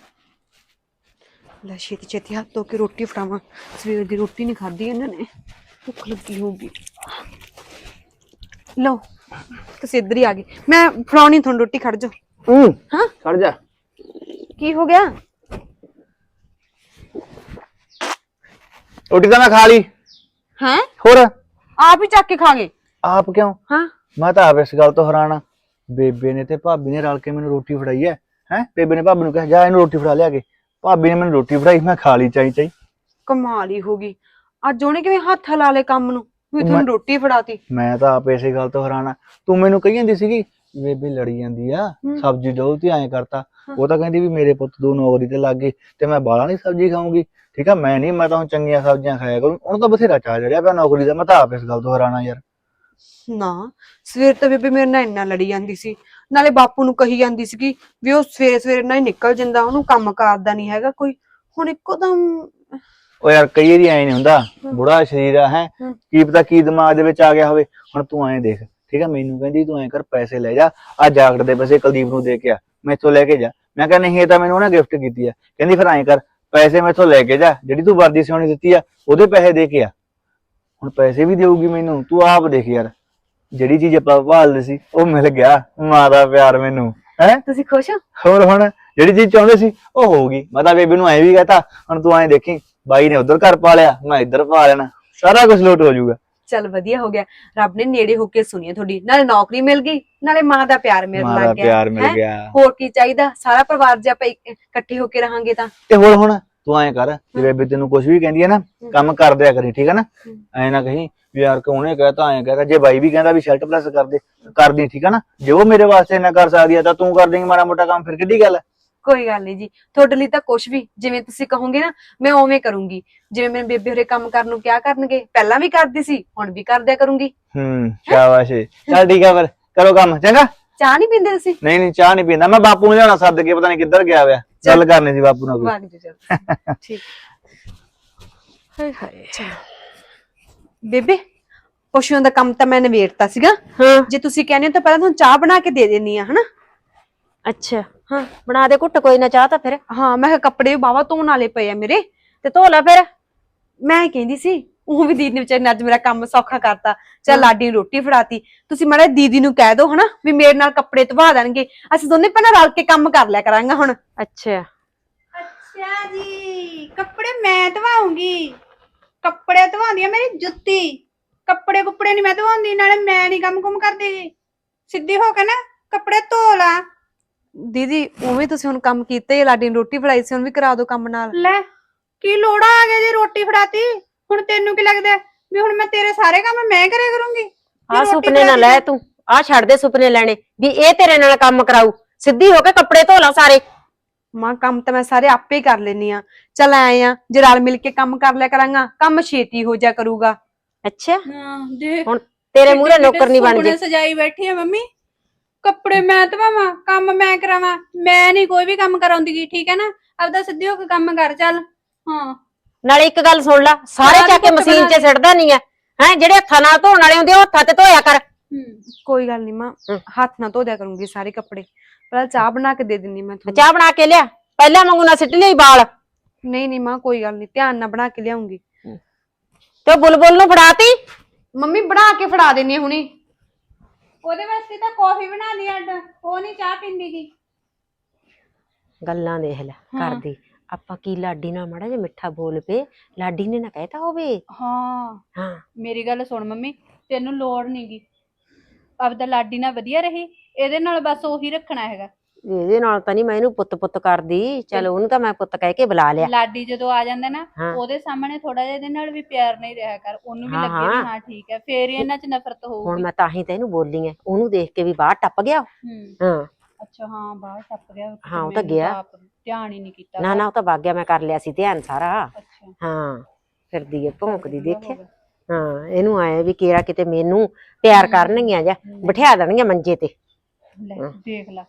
ਲੈ ਛੇਤੀ ਛੇਤੀ ਹੱਥ ਧੋ ਕੇ ਰੋਟੀ ਫੜਾਵਾਂ। ਸਵੇਰ ਦੀ ਰੋਟੀ ਨਹੀਂ ਖਾਧੀ ਇਹਨਾਂ ਨੇ। ਭੁੱਖ ਲੱਗੀ ਹੋਊਗੀ। ਲਓ ਤੁਸੀਂ ਇੱਧਰ ਹੀ ਆ ਗਏ ਮੈਂ ਫੜਾਉਣੀ ਤੁਹਾਨੂੰ ਰੋਟੀ ਖੜ ਜਾ ਹੂੰ ਹਾਂ? ਖੜ ਜਾ। ਕੀ ਹੋ ਗਿਆ? ਰੋਟੀ ਤਾਂ ਮੈਂ ਖਾ ਲਈ। ਹੈ? ਹੋਰ? ਆਪ ਹੀ ਚੱਕ ਕੇ ਖਾ ਗਏ। ਆਪ ਕਿਉਂ? ਹਾਂ। ਮੈਂ ਤਾਂ ਆਪ ਇਸ ਗੱਲ ਤੋਂ ਹੈਰਾਨ ਆ। ਬੇਬੇ ਨੇ ਤੇ ਭਾਬੀ ਨੇ ਰਲ ਕੇ ਮੈਨੂੰ ਰੋਟੀ ਫੜਾਈ ਹੈ ਹੈ? ਬੇਬੇ ਨੇ ਭਾਬੀ ਨੂੰ ਕਿਹਾ ਜਾ ਇਹਨੂੰ ਰੋਟੀ ਫੜਾ ਲਿਆ ਕੇ। ਭਾਬੀ ਨੇ ਮੈਨੂੰ ਰੋਟੀ ਫੜਾਈ ਮੈਂ ਖਾ ਲਈ ਚਾਈ ਚਾਈ। ਕਮਾਲ ਹੀ ਹੋ ਗਈ। ਅੱਜ ਉਹਨੇ ਕਿਵੇਂ ਹੱਥ ਲਾ ਲਏ ਕੰਮ ਨੂੰ ਵੀ ਤੁਹਾਨੂੰ ਰੋਟੀ ਫੜਾਤੀ। ਮੈਂ ਤਾਂ ਆਪ ਇਸੇ ਗੱਲ ਤੋਂ ਹੈਰਾਨ ਆ। ਤੂੰ ਮੈਨੂੰ ਕਹੀ ਜਾਂਦੀ ਸੀਗੀ ਬੇਬੇ ਲੜੀ ਜਾਂਦੀ ਆ। ਸਬਜ਼ੀ ਡੋਲਤੀ ਐਂ ਕਰਤਾ। ਉਹ ਤਾਂ ਕਹਿੰਦੀ ਵੀ ਮੇਰੇ ਪੁੱਤ ਦੋ ਨੌਕਰੀ ਤੇ ਲੱਗ ਗਏ ਤੇ ਮੈਂ ਬਾਹਲਾ ਨਹੀਂ ਸਬਜ਼ੀ ਖਾਊਂਗੀ। ਠੀਕ ਆ ਮੈਂ ਨਹੀਂ ਮੈਂ ਤਾਂ ਹੁਣ ਚੰਗੀਆਂ ਸਬਜ਼ੀਆਂ ਖਾਇਆ ਕਰੂੰ। ਉਹਨੂੰ ਤਾਂ ਬਥੇਰਾ ਚਾਹ ਚੜਿਆ ਪਿਆ ਨੌਕਰੀ ਦਾ ਮੈਂ ਤਾਂ ਆਪ ਇਸ ਗੱਲ ਤੋਂ ਹੈਰਾਨ ਆ ਯਾਰ। ਨਾ ਸਵੇਰ ਤੋਂ ਬੇਬੇ ਮੇਰੇ ਨਾਲ ਇੰਨਾ ਲੜੀ ਜਾਂਦੀ ਸੀ। ਨਾਲੇ ਬਾਪੂ ਨੂੰ ਕਹੀ ਜਾਂਦੀ ਸੀ ਵੀ ਉਹ ਸਵੇਰੇ ਸਵੇਰੇ ਨਾਲ ਹੀ ਨਿਕਲ ਜਾਂਦਾ ਉਹਨੂੰ ਕੰਮ ਕਰਦਾ ਨਹੀਂ ਹੈਗਾ ਕੋਈ। ਹੁਣ ਇੱਕੋਦਮ ਉਹ ਯਾਰ ਕਈ ਵਾਰੀ ਐ ਨਹੀਂ ਹੁੰਦਾ ਬੁੜਾ ਸਰੀਰ ਆ ਹੈ। ਕੀ ਪਤਾ ਕੀ ਦਿਮਾਗ ਦੇ ਵਿੱਚ ਆ ਗਿਆ ਹੋਵੇ ਹੁਣ ਤੂੰ ਐਂ ਦੇਖ। ਠੀਕ ਆ ਮੈਨੂੰ ਕਹਿੰਦੀ ਤੂੰ ਐਂ ਕਰ ਪੈਸੇ ਲੈ ਜਾ। ਆ ਜਾਗੜ ਦੇ ਪੈਸੇ ਕੁਲਦੀਪ ਨੂੰ ਦੇ ਕੇ ਆ ਮੈਥੋਂ ਲੈ ਕੇ ਜਾ। ਮੈਂ ਕਿਹਾ ਨਹੀਂ ਇਹ ਤਾਂ ਮੈਨੂੰ ਉਹਨੇ ਗਿਫਟ ਕੀਤੀ ਆ। ਕਹਿੰਦੀ ਫਿਰ ਐਂ ਕਰ ਪੈਸੇ ਮੈਥੋਂ ਲੈ ਕੇ ਜਾ ਜਿਹੜੀ ਤੂੰ ਵਰਦੀ ਸਿਉਣੀ ਦਿੱਤੀ ਆ ਉਹਦੇ ਪੈਸੇ ਦੇ ਕੇ ਆ। ਹੁਣ ਪੈਸੇ ਵੀ ਦੇਊਗੀ ਮੈਨੂੰ ਤੂੰ ਆਪ ਦੇਖ ਯਾਰ ਜਿਹੜੀ ਚੀਜ਼ ਆਪਾਂ ਭਾਲਦੇ ਸੀ ਉਹ ਮਿਲ ਗਿਆ ਮਾਂ ਦਾ ਪਿਆਰ ਮੈਨੂੰ ਹੈ? ਤੁਸੀਂ ਖੁਸ਼ ਹੋ? ਹੋਰ ਹੁਣ ਜਿਹੜੀ ਚੀਜ਼ ਚਾਹੁੰਦੇ ਸੀ ਉਹ ਹੋਊਗੀ। ਮੈਂ ਤਾਂ ਬੇਬੀ ਨੂੰ ਐਂ ਵੀ ਕਹਤਾ ਹੁਣ ਤੂੰ ਐਂ ਦੇਖੀ ਬਾਈ ਨੇ ਉਧਰ ਘਰ ਪਾ ਲਿਆ ਮੈਂ ਇੱਧਰ ਪਾ ਲੈਣਾ ਸਾਰਾ ਕੁਝ ਲੋਟ ਹੋ ਜਾਊਗਾ। ਚੱਲ ਵਧੀਆ ਹੋ ਗਿਆ ਰੱਬ ਨੇ ਨੇੜੇ ਹੋ ਕੇ ਸੁਣੀ ਤੁਹਾਡੀ ਨਾਲੇ ਨੌਕਰੀ ਮਿਲ ਗਈ ਨਾਲੇ ਮਾਂ ਦਾ ਪਿਆਰ ਮਾਂ ਦਾ ਲੱਗ ਗਿਆ ਪਿਆਰ ਮਿਲ ਹੈਂ? ਗਿਆ। ਹੋਰ ਕੀ ਚਾਹੀਦਾ? ਸਾਰਾ ਪਰਿਵਾਰ ਜੇ ਆਪਾਂ ਇੱਕ- ਇਕੱਠੇ ਹੋ ਕੇ ਰਹਾਂਗੇ ਤਾਂ। ਤੇ ਹੋਰ ਹੁਣ ਤੂੰ ਐਂ ਕਰ ਜੇ ਬੇਬੀ ਤੈਨੂੰ ਕੁਝ ਵੀ ਕਹਿੰਦੀ ਹੈ ਨਾ ਕੰਮ ਕਰ ਦਿਆ ਕਰੀ ਠੀਕ ਹੈ ਨਾ। ਐਂ ਨਾ ਕਹੀਂ ਵੀ ਯਾਰ ਕਿ ਉਹਨੇ ਕਹਤਾ ਐਂ ਕਹਤਾ ਜੇ ਬਾਈ ਵੀ ਕਹਿੰਦਾ ਵੀ ਸ਼ਰਟ ਪਲੱਸ ਕਰ ਦੇ ਕਰਦੀ ਠੀਕ ਹੈ ਨਾ? ਜੇ ਉਹ ਮੇਰੇ ਵਾਸਤੇ ਇੰਨਾ ਕਰ ਸਕਦੀ ਆ ਤਾਂ ਤੂੰ ਕਰ ਦੇਂਗੀ ਮਾੜਾ ਮੋਟਾ ਕੰਮ ਫਿਰ ਕਿੱਡੀ ਗੱਲ ਹੈ? ਕੋਈ ਗੱਲ ਨਹੀਂ ਜੀ ਤੁਹਾਡੇ ਲਈ ਤਾਂ ਕੁਝ ਵੀ ਜਿਵੇਂ ਤੁਸੀਂ ਕਹੋਗੇ ਨਾ ਮੈਂ ਉਵੇਂ ਕਰੂੰਗੀ। ਜਿਵੇਂ ਮੇਰੇ ਬੇਬੇ ਹੋਰੇ ਕੰਮ ਕਰਨ ਨੂੰ ਕਿਹਾ ਕਰਨਗੇ ਪਹਿਲਾਂ ਵੀ ਕਰਦੀ ਸੀ ਹੁਣ ਵੀ ਕਰਦਿਆ ਕਰੂੰਗੀ। ਹੂੰ ਸ਼ਾਬਾਸ਼ ਏ। ਚੱਲ ਠੀਕ ਆ ਫਿਰ ਕਰੋ ਕੰਮ ਚੰਗਾ? ਚਾਹ ਨਹੀਂ ਪੀਂਦੇ ਤੁਸੀਂ? ਨਹੀਂ ਨਹੀਂ ਚਾਹ ਨਹੀਂ ਪੀਂਦਾ ਮੈਂ ਬਾਪੂ ਨੂੰ ਲਿਆਉਣਾ ਸੱਦ ਕੇ ਪਤਾ ਨਹੀਂ ਕਿੱਧਰ ਗਿਆ ਹੋਇਆ। ਗੱਲ ਕਰਨੀ ਸੀ ਬਾਪੂ ਨਾਲ ਕੋਈ। ਵਾਹ ਜੀ ਚੱਲ। ਠੀਕ। ਹਾਏ ਹਾਏ। ਬੇਬੇ ਪਸ਼ੂਆਂ ਦਾ ਕੰਮ ਤਾਂ ਮੈਂ ਨਿਬੇੜਤਾ ਸੀਗਾ। ਹਾਂ। ਜੇ ਤੁਸੀਂ ਕਹਿੰਦੇ ਹੋ ਤਾਂ ਪਹਿਲਾਂ ਤੁਹਾਨੂੰ ਚਾਹ ਬਣਾ ਕੇ ਦੇ ਦੇਣੀ ਆ ਹਨਾ? ਅੱਛਾ ਹਾਂ ਬਣਾ ਦੇ ਘੁੱਟ ਕੋਈ ਨਾ ਚਾਹ ਤਾਂ ਫਿਰ। ਹਾਂ ਮੈਂ ਕਿਹਾ ਕੱਪੜੇ ਬਾਵਾ ਧੋਣ ਵਾਲੇ ਪਏ ਆ ਮੇਰੇ। ਤੇ ਧੋ ਲੈ ਫਿਰ। ਮੈਂ ਕਹਿੰਦੀ ਸੀ ਉਹ ਵੀ ਦੀਦੀ ਨੇ ਵਿਚਾਰੀ ਨੇ ਅੱਜ ਮੇਰਾ ਕੰਮ ਸੌਖਾ ਕਰਤਾ। ਚੱਲ ਲਾਡੀ ਨੂੰ ਰੋਟੀ ਫੜਾਤੀ। ਤੁਸੀਂ ਮਾੜਾ ਦੀਦੀ ਨੂੰ ਕਹਿ ਦਿਓ ਹਨਾ ਵੀ ਮੇਰੇ ਨਾਲ ਕੱਪੜੇ ਧਵਾ ਦੇਣਗੇ। ਅਸੀਂ ਦੋਨੇ ਭੈਣਾਂ ਰਲ ਕੇ ਕੰਮ ਕਰ ਲਿਆ ਕਰਾਂਗੇ ਹੁਣ। ਅੱਛਾ। ਅੱਛਾ ਜੀ ਕੱਪੜੇ ਮੈਂ ਧਵਾਉਂਗੀ। ਕੱਪੜੇ ਧਵਾਉਂਦੀ ਆ ਮੇਰੀ ਜੁੱਤੀ। ਕੱਪੜੇ ਕੁੱਪੜੇ ਨਹੀਂ ਮੈਂ ਧਵਾਉਂਦੀ ਨਾਲੇ ਮੈਂ ਨਹੀਂ ਕੰਮ ਕੁਮ ਕਰਦੀ। ਸਿੱਧੀ ਹੋ ਕੇ ਨਾ ਕੱਪੜੇ ਧੋ ਲਾ। ਦੀਦੀ ਉਵੇਂ ਤੁਸੀਂ ਹੁਣ ਕੰਮ ਕੀਤਾ ਹੀ ਲਾਡੀ ਨੂੰ ਰੋਟੀ ਫੜਾਈ ਸੀ ਹੁਣ ਵੀ ਕਰਾ ਦਿਓ ਕੰਮ ਨਾਲ। ਲੈ ਕੀ ਲੋੜਾ ਆ ਗਿਆ ਜੀ ਰੋਟੀ ਫੜਾਤੀ? ਹੁਣ ਤੈਨੂੰ ਕੀ ਲੱਗਦਾ ਵੀ ਹੁਣ ਮੈਂ ਤੇਰੇ ਸਾਰੇ ਕੰਮ ਮੈਂ ਕਰਿਆ ਕਰੂੰਗੀ? ਆ ਰੋਟੀ ਸੁਪਨੇ ਨਾ ਲੈ ਤੂੰ। ਆ ਛੱਡ ਦੇ ਸੁਪਨੇ ਲੈਣੇ। ਵੀ ਇਹ ਤੇਰੇ ਨਾਲ ਕੰਮ ਕਰਾਊ। ਸਿੱਧੀ ਹੋ ਕੇ ਕੱਪੜੇ ਧੋ ਲਾ ਸਾਰੇ। ਮਾਂ ਕੰਮ ਤਾਂ ਮੈਂ ਸਾਰੇ ਆਪੇ ਹੀ ਕਰ ਲੈਣੀ ਆ ਚੱਲ ਆਏ ਆ ਜੇ ਰਲ ਮਿਲ ਕੇ ਕੰਮ ਕਰ ਲਿਆ ਕਰਾਂਗਾ ਕੰਮ ਛੇਤੀ ਹੋ ਜਾ ਕਰੂਗਾ। ਅੱਛਾ। ਹਾਂ ਦੇ ਹੁਣ ਤੇਰੇ ਮੂਹਰੇ ਨੌਕਰ ਨਹੀਂ ਬਣ ਜੇ। ਸਜਾਈ ਬੈਠੀ ਆ ਮੰਮੀ। ਕੱਪੜੇ ਮੈਂ ਧਵਾਵਾਂ ਕੰਮ ਮੈਂ ਕਰਾਵਾਂ। ਮੈਂ ਨਹੀਂ ਕੋਈ ਵੀ ਕੰਮ ਕਰਾਉਂਦੀ ਠੀਕ ਹੈ ਨਾ? ਆਪਦਾ ਸਿੱਧੀ ਹੋ ਕੇ ਕੰਮ ਕਰ ਚੱਲ। ਹਾਂ। ਨਾਲੇ ਇੱਕ ਗੱਲ ਸੁਣ ਲੈ ਸਾਰੇ ਚੱਕ ਕੇ ਮਸ਼ੀਨ 'ਚ ਸਿੱਟਦਾ ਨਹੀਂ ਹੈ ਹੈ ਜਿਹੜੇ ਹੱਥਾਂ ਨਾਲ ਧੋਣ ਵਾਲੇ ਹੁੰਦੇ ਆ, ਉਹ ਹੱਥਾਂ ਤੇ ਧੋਇਆ ਕਰ। ਕੋਈ ਗੱਲ ਨਹੀਂ ਮਾਂ। ਹੱਥ ਨਾ ਧੋ ਦਿਆ ਕਰੂੰਗੀ ਸਾਰੇ ਕੱਪੜੇ। ਪਹਿਲਾਂ ਚਾਹ ਬਣਾ ਕੇ ਦੇ ਦਿੰਨੀ ਮੈਂ ਤੁਹਾਨੂੰ। ਚਾਹ ਬਣਾ ਕੇ ਲਿਆ ਪਹਿਲਾਂ ਵਾਂਗੂ ਨਾ ਸਿੱਟ ਲਈ ਬਾਲ। ਨਹੀਂ ਨਹੀਂ ਮਾਂ ਕੋਈ ਗੱਲ ਨਹੀਂ ਧਿਆਨ ਨਾਲ ਬਣਾ ਕੇ ਲਿਆਉਂਗੀ। ਤੇ ਬੁਲਬੁਲ ਨੂੰ ਫੜਾਤੀ? ਮੰਮੀ ਬਣਾ ਕੇ ਫੜਾ ਦੇਣੀ ਹੁਣੀ। ਉਹਦੇ ਵਾਸਤੇ ਤਾਂ ਕਾਫੀ ਬਣਾ ਲਈ ਅੱਡ ਉਹ ਨਹੀਂ ਚਾਹ ਪੀਂਦੀ ਗੀ। ਗੱਲਾਂ ਦੇਖ ਲੈ ਕਰਦੀ ਆਪਾਂ ਕੀ ਲਾਡੀ ਨਾਲ ਮਾੜਾ ਜਿਹਾ ਮਿੱਠਾ ਬੋਲ ਪਏ? ਲਾਡੀ ਨੇ ਨਾ ਕਹਿਤਾ ਹੋਵੇ। ਹਾਂ। ਹਾਂ। ਮੇਰੀ ਗੱਲ ਸੁਣ ਮੰਮੀ ਤੈਨੂੰ ਲੋੜ ਨਹੀਂਗੀ ਆਪਦਾ ਲਾਡੀ ਨਾਲ ਵਧੀਆ ਰਹੀ ਇਹਦੇ ਨਾਲ ਬਸ ਉਹੀ ਰੱਖਣਾ ਹੈਗਾ। ਇਹਦੇ ਨਾਲ ਤਾਂ ਨਹੀਂ ਮੈਂ ਇਹਨੂੰ ਪੁੱਤ ਪੁੱਤ ਕਰਦੀ। ਚਲ ਉਹਨੂੰ ਤਾਂ ਮੈਂ ਪੁੱਤ ਕਹਿ ਕੇ ਬੁਲਾ ਲਿਆ। ਲਾਡੀ ਜਦੋਂ ਆ ਜਾਂਦਾ ਨਾ ਹਾਂ। ਉਹਦੇ ਸਾਹਮਣੇ ਥੋੜਾ ਜਿਹਾ ਇਹਦੇ ਨਾਲ ਵੀ ਪਿਆਰ ਨਹੀਂ ਰਿਹਾ ਕਰ। ਉਹਨੂੰ ਵੀ ਹਾਂ, ਲੱਗੇ ਵੀ ਹਾਂ। ਠੀਕ ਹੈ। ਫੇਰ ਹੀ ਇਹਨਾਂ 'ਚ ਨਫ਼ਰਤ ਹੁਣ ਹੋਊਗੀ ਮੈਂ ਤਾਂ ਹੀ ਤਾਂ ਇਹਨੂੰ ਬੋਲੀ ਐ ਉਹਨੂੰ ਦੇਖ ਕੇ ਵੀ ਬਾਹਰ ਟੱਪ ਗਿਆ ਉਹ। ਹੂੰ। ਹਾਂ। ਅੱਛਾ ਹਾਂ ਬਾਹਰ ਟੱਪ ਗਿਆ ਹਾਂ, ਉਹ ਤਾਂ ਮੈਨੂੰ ਗਿਆ। ਆਪ ਧਿਆਨ ਹੀ ਨਹੀਂ ਕੀਤਾ ਨਾ ਨਾ ਉਹ ਤਾਂ ਵਗ ਗਿਆ ਮੈਂ ਕਰ ਲਿਆ ਸੀ ਧਿਆਨ ਸਾਰਾ। ਅੱਛਾ। ਹਾਂ ਫਿਰਦੀ ਐ ਭੌਂਕਦੀ ਦੇਖਿਆ ਹੋ ਇਹਨੂੰ ਆਏ ਵੀ ਕਿਹੜਾ ਕਿਤੇ ਮੈਨੂੰ ਪਿਆਰ ਕਰਨਗੀਆਂ ਜਾਂ ਬਿਠਾ ਦੇਣਗੀਆਂ ਮੰਜੇ ਤੇ। ਲੈ ਦੇਖ ਲੈ।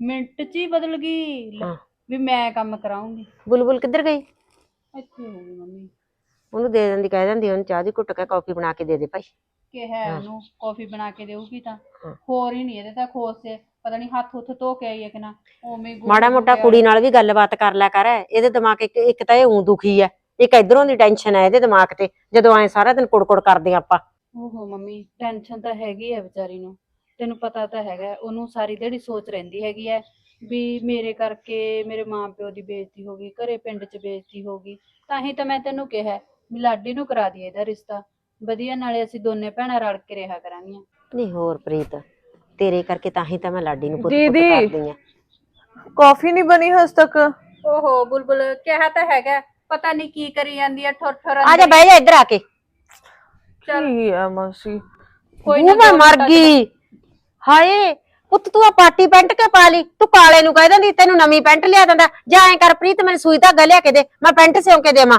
ਮਿੰਟ 'ਚ ਹੀ ਬਦਲ ਗਈ। ਲੈ, ਹਾਂ। ਵੀ ਮੈਂ ਕੰਮ ਕਰਾਉਂਗੀ। ਬੁਲਬੁਲ ਕਿੱਧਰ ਗਈ? ਇੱਥੇ ਹੋ ਗਈ ਮੰਮੀ। ਉਹਨੂੰ ਦੇ ਦਿੰਦੀ ਕਹਿ ਦਿੰਦੀ ਉਹਨੂੰ ਚਾਹ ਦੀ ਘੁੱਟ ਕੇ ਕਾਫੀ ਬਣਾ ਕੇ ਦੇ ਦੇ ਭਾਈ। ਕਿ ਹੈ ਉਹਨੂੰ ਕਾਫੀ ਬਣਾ ਕੇ ਦੇਊਗੀ ਤਾਂ। ਹੋਰ ਹੀ ਨਹੀਂ ਇਹਦੇ ਤਾਂ ਖੋਸ ਪਤਾ ਨਹੀਂ ਹੱਥ ਹੁੱਥ ਧੋ ਕੇ ਆਈ ਹੈ ਕਿ ਨਾ ਉਵੇਂ ਗੋਲ ਮਾੜਾ ਮੋਟਾ ਕੁੜੀ ਨਾਲ ਵੀ ਗੱਲਬਾਤ ਕਰ ਲਿਆ ਕਰ ਇਹਦੇ ਦਿਮਾਗ ਇੱਕ ਇੱਕ ਤਾਂ ਇਹ ਉਂ ਦੁਖੀ ਐ ਇੱਕ ਇਧਰੋਂ ਦੀ ਟੈਨਸ਼ਨ ਐ ਇਹਦੇ ਦਿਮਾਗ ਤੇ ਜਦੋਂ ਐ ਸਾਰਾ ਦਿਨ ਕੁੜਕੁੜ ਕਰਦੇ ਆਪਾਂ। ਓਹੋ ਮੰਮੀ ਟੈਨਸ਼ਨ ਤਾਂ ਹੈਗੀ ਹੈ ਵਿਚਾਰੀ ਨੂੰ ਤੈਨੂੰ ਪਤਾ ਤਾਂ ਹੈਗਾ ਉਹਨੂੰ ਸਾਰੀ ਦਿਹਾੜੀ ਸੋਚ ਰਹਿੰਦੀ ਹੈਗੀ ਹੈ ਵੀ ਮੇਰੇ ਕਰਕੇ ਮੇਰੇ ਮਾਪਿਓ ਦੀ ਬੇਇੱਜ਼ਤੀ ਹੋ ਗਈ ਘਰੇ ਪਿੰਡ 'ਚ ਬੇਇੱਜ਼ਤੀ ਹੋ ਗਈ ਤਾਂ ਹੀ ਤਾਂ ਮੈਂ ਤੈਨੂੰ ਕਿਹਾ ਵੀ ਲਾਡੀ ਨੂੰ ਕਰਾ ਦਈਏ ਇਹਦਾ ਰਿਸ਼ਤਾ। ਵਧੀਆ ਨਾਲੇ ਅਸੀਂ ਦੋਨੇ ਭੈਣਾਂ ਰਲ ਕੇ ਰਿਹਾ ਕਰਾਂਗੀਆਂ। ਨਹੀਂ ਹੋਰ ਪ੍ਰੀਤ ਤੇਰੇ ਕਰਕੇ ਤਾਂ ਹੀ ਤਾਂ ਮੈਂ ਲਾਡੀ ਨੂੰ ਪੁੱਤ ਪੁੱਤ ਦੀਦੀ। ਕਰਦੀ ਆ। ਕਾਫੀ ਨਹੀਂ ਬਣੀ ਹਸ ਤੱਕ। ਓਹੋ ਬੁਲਬੁਲ ਕਿਹਾ ਤਾਂ ਹੈਗਾ ਪਤਾ ਨਹੀਂ ਕੀ ਕਰੀ ਜਾਂਦੀ ਹੈ ਠੁਰ ਠੁਰ ਆ ਜਾ ਬਹਿ ਜਾ ਇੱਧਰ ਆ ਕੇ। ਕੀ ਆ ਮਾਸੀ? ਕੋਈ ਉਹ ਮੈਂ ਮਰ ਗਈ। ਹਾਏ ਪੁੱਤ ਤੂੰ ਆ ਪਾਰਟੀ ਪੈਂਟ ਕੇ ਪਾ ਲਈ? ਤੂੰ ਕਾਲੇ ਨੂੰ ਕਹਿ ਦਿੰਦੀ ਤੈਨੂੰ ਨਵੀਂ ਪੈਂਟ ਲਿਆ ਦਿੰਦਾ। ਜਾਂ ਐ ਕਰ ਪ੍ਰੀਤ ਮੈਨੂੰ ਸੂਈ ਧਾਗਾ ਲਿਆ ਕੇ ਦੇ ਮੈਂ ਪੈਂਟ ਸਿਉਂ ਕੇ ਦੇਵਾਂ।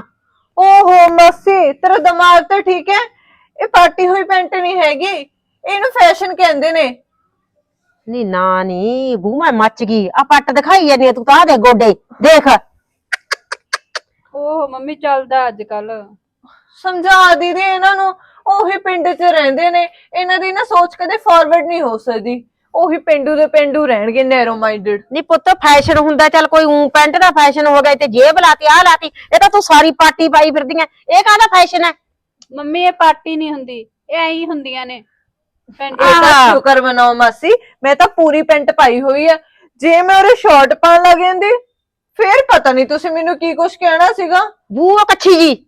ਓਹੋ ਮਾਸੀ ਤੇਰਾ ਦਿਮਾਗ ਤਾਂ ਠੀਕ ਹੈ। ਇਹ ਪਾਟੀ ਹੋਈ ਪੈਂਟ ਨਹੀਂ ਹੈਗੀ। ਇਹਨੂੰ ਫੈਸ਼ਨ ਕਹਿੰਦੇ ਨੇ। ਨਹੀਂ ਨਾ ਨਹੀਂ ਬੂ ਮੈਂ ਮੱਚ ਗਈ। ਆ ਪੱਟ ਦਿਖਾਈ ਜਾਂਦੀ ਆ ਤੂੰ ਤਾਂ ਦੇ ਗੋਡੇ। ਦੇਖ। ਓਹ ਮੰਮੀ ਚੱਲਦਾ ਅੱਜ ਕੱਲ ਸਮਝਾ ਦੀਦੀ ਇਹਨਾਂ ਨੂੰ ਉਹੀ ਪਿੰਡ 'ਚ ਰਹਿੰਦੇ ਨੇ। ਇਹਨਾਂ ਦੀ ਨਾ ਸੋਚ ਕਦੇ ਫਾਰਵਰਡ ਨਹੀਂ ਹੋ ਸਕਦੀ। ਉਹੀ ਪਿੰਡੂ ਦੇ ਪਿੰਡੂ ਰਹਿਣਗੇ ਨੈਰੋ ਮਾਈਂਡਡ ਨਹੀਂ ਪੁੱਤ ਫੈਸ਼ਨ ਹੁੰਦਾ ਚੱਲ ਕੋਈ ਊਂ ਪੈਂਟ ਦਾ ਫੈਸ਼ਨ ਹੋ ਗਿਆ ਤੇ ਜੇਬ ਲਾਤੀ ਆ ਲਾਤੀ ਇਹ ਤਾਂ ਤੂੰ ਸਾਰੀ ਪਾਰਟੀ ਪਾਈ ਫਿਰਦੀ ਐ ਇਹ ਕਾਹਦਾ ਫੈਸ਼ਨ ਹੈ? ਮੰਮੀ ਇਹ ਪਾਰਟੀ ਨਹੀਂ ਹੁੰਦੀ ਇਹ ਐਂ ਹੀ ਹੁੰਦੀਆਂ ਨੇ। ਪਿੰਡ ਇਹ ਤਾਂ ਆਹ। ਸ਼ੁਕਰ ਮਨਾਓ ਮਾਸੀ। ਮੈਂ ਤਾਂ ਪੂਰੀ ਪੈਂਟ ਪਾਈ ਹੋਈ ਆ। ਜੇ ਮੈਂ ਉਹਰੇ ਸ਼ਾਰਟ ਪਾਣ ਲੱਗ ਜਾਂਦੀ ਫੇਰ ਪਤਾ ਨਹੀਂ ਤੁਸੀਂ ਮੈਨੂੰ ਕੀ ਕੁਝ ਕਹਿਣਾ ਸੀਗਾ। ਬੂ ਉਹ ਕੱਚੀ ਜੀ।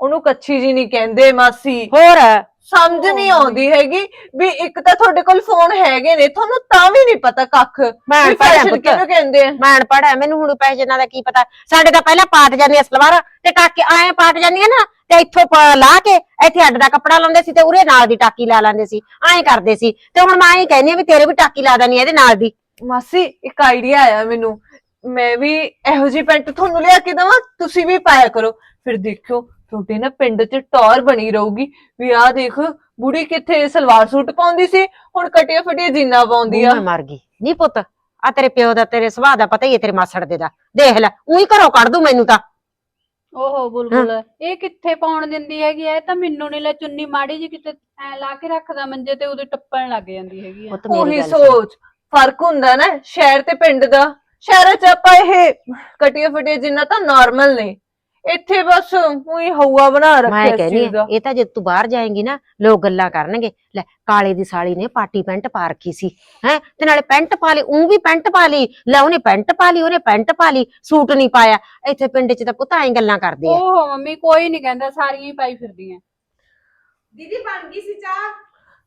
ਉਹਨੂੰ ਕੱਚੀ ਜੀ ਨਹੀਂ ਕਹਿੰਦੇ ਮਾਸੀ। ਹੋਰ। ਸਮਝ ਨਹੀਂ ਆਉਂਦੀ ਹੈਗੀ ਵੀ ਇੱਕ ਤਾਂ ਤੁਹਾਡੇ ਕੋਲ ਫੋਨ ਹੈਗੇ ਨੇ ਤੁਹਾਨੂੰ ਤਾਂ ਵੀ ਨਹੀਂ ਪਤਾ ਕੱਖ ਮੈਂ ਵੀ ਅਨਪੜ੍ਹ ਹਾਂ fashion ਪੁੱਤ। ਕਿਹਨੂੰ ਕਹਿੰਦੇ ਆ। ਮੈਂ ਅਨਪੜ੍ਹ ਐ ਮੈਨੂੰ ਹੁਣ ਪੈਸ਼ਨਾਂ ਦਾ ਕੀ ਪਤਾ? ਸਾਡੇ ਤਾਂ ਪਹਿਲਾਂ ਪਾਟ ਜਾਂਦੀਆਂ ਸਲਵਾਰਾਂ ਤੇ ਟਾਕੇ ਆਏ ਪਾਟ ਜਾਂਦੀਆਂ ਨਾ ਤੇ ਇੱਥੋਂ ਪ- ਲਾ ਕੇ ਇੱਥੇ ਅੱਡ ਦਾ ਕੱਪੜਾ ਲਾਉਂਦੇ ਸੀ ਤੇ ਉਰੇ ਨਾਲ ਦੀ ਟਾਕੀ ਲਾ ਲੈਂਦੇ ਸੀ ਐਂ ਕਰਦੇ ਸੀ। ਤੇ ਹੁਣ ਮੈਂ ਐਂ ਕਹਿੰਦੀ ਆ ਵੀ ਤੇਰੇ ਵੀ ਟਾਕੀ ਲਾ ਦੇਣੀ ਇਹਦੇ ਨਾਲ ਦੀ। ਮਾਸੀ ਇੱਕ ਆਈਡੀਆ ਆਇਆ ਮੈਨੂੰ। ਮੈਂ ਵੀ ਇਹੋ ਜਿਹੀ ਪੈਂਟ ਤੁਹਾਨੂੰ ਲਿਆ ਕੇ ਦਵਾਂ ਤੁਸੀਂ ਵੀ ਪਾਇਆ ਕਰੋ। ਫਿਰ ਦੇਖਿਓ ਤੁਹਾਡੇ ਨਾ ਪਿੰਡ 'ਚ ਟੌਰ ਬਣੀ ਰਹੂਗੀ। ਵੀ ਆਹ ਦੇਖ ਬੁੜੀ ਕਿੱਥੇ ਸਲਵਾਰ ਸੂਟ ਪਾਉਂਦੀ ਸੀ ਹੁਣ ਕਟੀਆਂ ਫਟੀਆਂ ਜੀਨਾਂ ਪਾਉਂਦੀ ਆ। ਮੈਂ ਮਰ ਗਈ। ਨਹੀਂ ਪੁੱਤ ਆ ਤੇਰੇ ਪਿਓ ਦਾ ਤੇਰੇ ਸੁਭਾਅ ਦਾ ਪਤਾ ਹੀ ਹੈ ਤੇਰੇ ਮਾਸੜ ਦੇ ਦਾ। ਦੇਖ ਲੈ ਉਹੀ ਘਰੋਂ ਕੱਢ ਦੂ ਮੈਨੂੰ ਤਾਂ। ਓਹੋ ਬੁਲਬੁਲ ਇਹ ਕਿੱਥੇ ਪਾਉਣ ਦਿੰਦੀ ਹੈਗੀ ਐ ਇਹ ਤਾਂ ਮੈਨੂੰ ਨਹੀਂ ਲੈ ਚੁੰਨੀ ਮਾੜੀ ਜੀ ਕਿਤੇ ਐ ਲਾ ਕੇ ਰੱਖਦਾ ਮੰਜੇ ਤੇ ਉਹਦੇ ਟੱਪਣ ਲੱਗ ਜਾਂਦੀ ਹੈਗੀ ਪੁੱਤ ਮੇਰੀ ਉਹੀ ਗੱਲ ਸੁਣ। ਸੋਚ ਫ਼ਰਕ ਹੁੰਦਾ ਨਾ ਸ਼ਹਿਰ ਤੇ ਪਿੰਡ ਦਾ। ਸ਼ਹਿਰਾਂ 'ਚ ਆਪਾਂ ਇਹ ਕਟੀਆਂ ਫਟੀਆਂ ਜਿੰਨਾ ਤਾਂ ਨਾਰਮਲ ਨੇ। ਇੱਥੇ ਬਸ ਉਹੀ ਹਵਾ ਬਣਾ ਮੈਂ ਰੱਖਿਆ ਇਸ ਕਹਿੰਦੀ ਚੀਜ਼ ਦਾ। ਆ, ਇਹ ਤਾਂ ਜੇ ਤੂੰ ਬਾਹਰ ਜਾਏਂਗੀ ਨਾ ਲੋਕ ਗੱਲਾਂ ਕਰਨਗੇ। ਲੈ ਕਾਲੇ ਦੀ ਸਾਲੀ ਨੇ ਪਾਰਟੀ ਪੈਂਟ ਪਾ ਰੱਖੀ ਸੀ ਹੈ? ਤੇ ਨਾਲੇ ਪੈਂਟ ਪਾ ਲਈ ਉਹ ਵੀ ਪੈਂਟ ਪਾ ਲਈ। ਲੈ ਉਹਨੇ ਪੈਂਟ ਪਾ ਲਈ ਉਹਨੇ ਪੈਂਟ ਪਾ ਲਈ ਸੂਟ ਨਹੀਂ ਪਾਇਆ। ਇੱਥੇ ਪਿੰਡ 'ਚ ਤਾਂ ਪੁੱਤ ਐਂ ਗੱਲਾਂ ਕਰਦੇ ਆ। ਓਹੋ ਮੰਮੀ ਕੋਈ ਨਹੀਂ ਕਹਿੰਦਾ ਸਾਰੀਆਂ ਹੀ ਪਾਈ ਫਿਰਦੀਆਂ।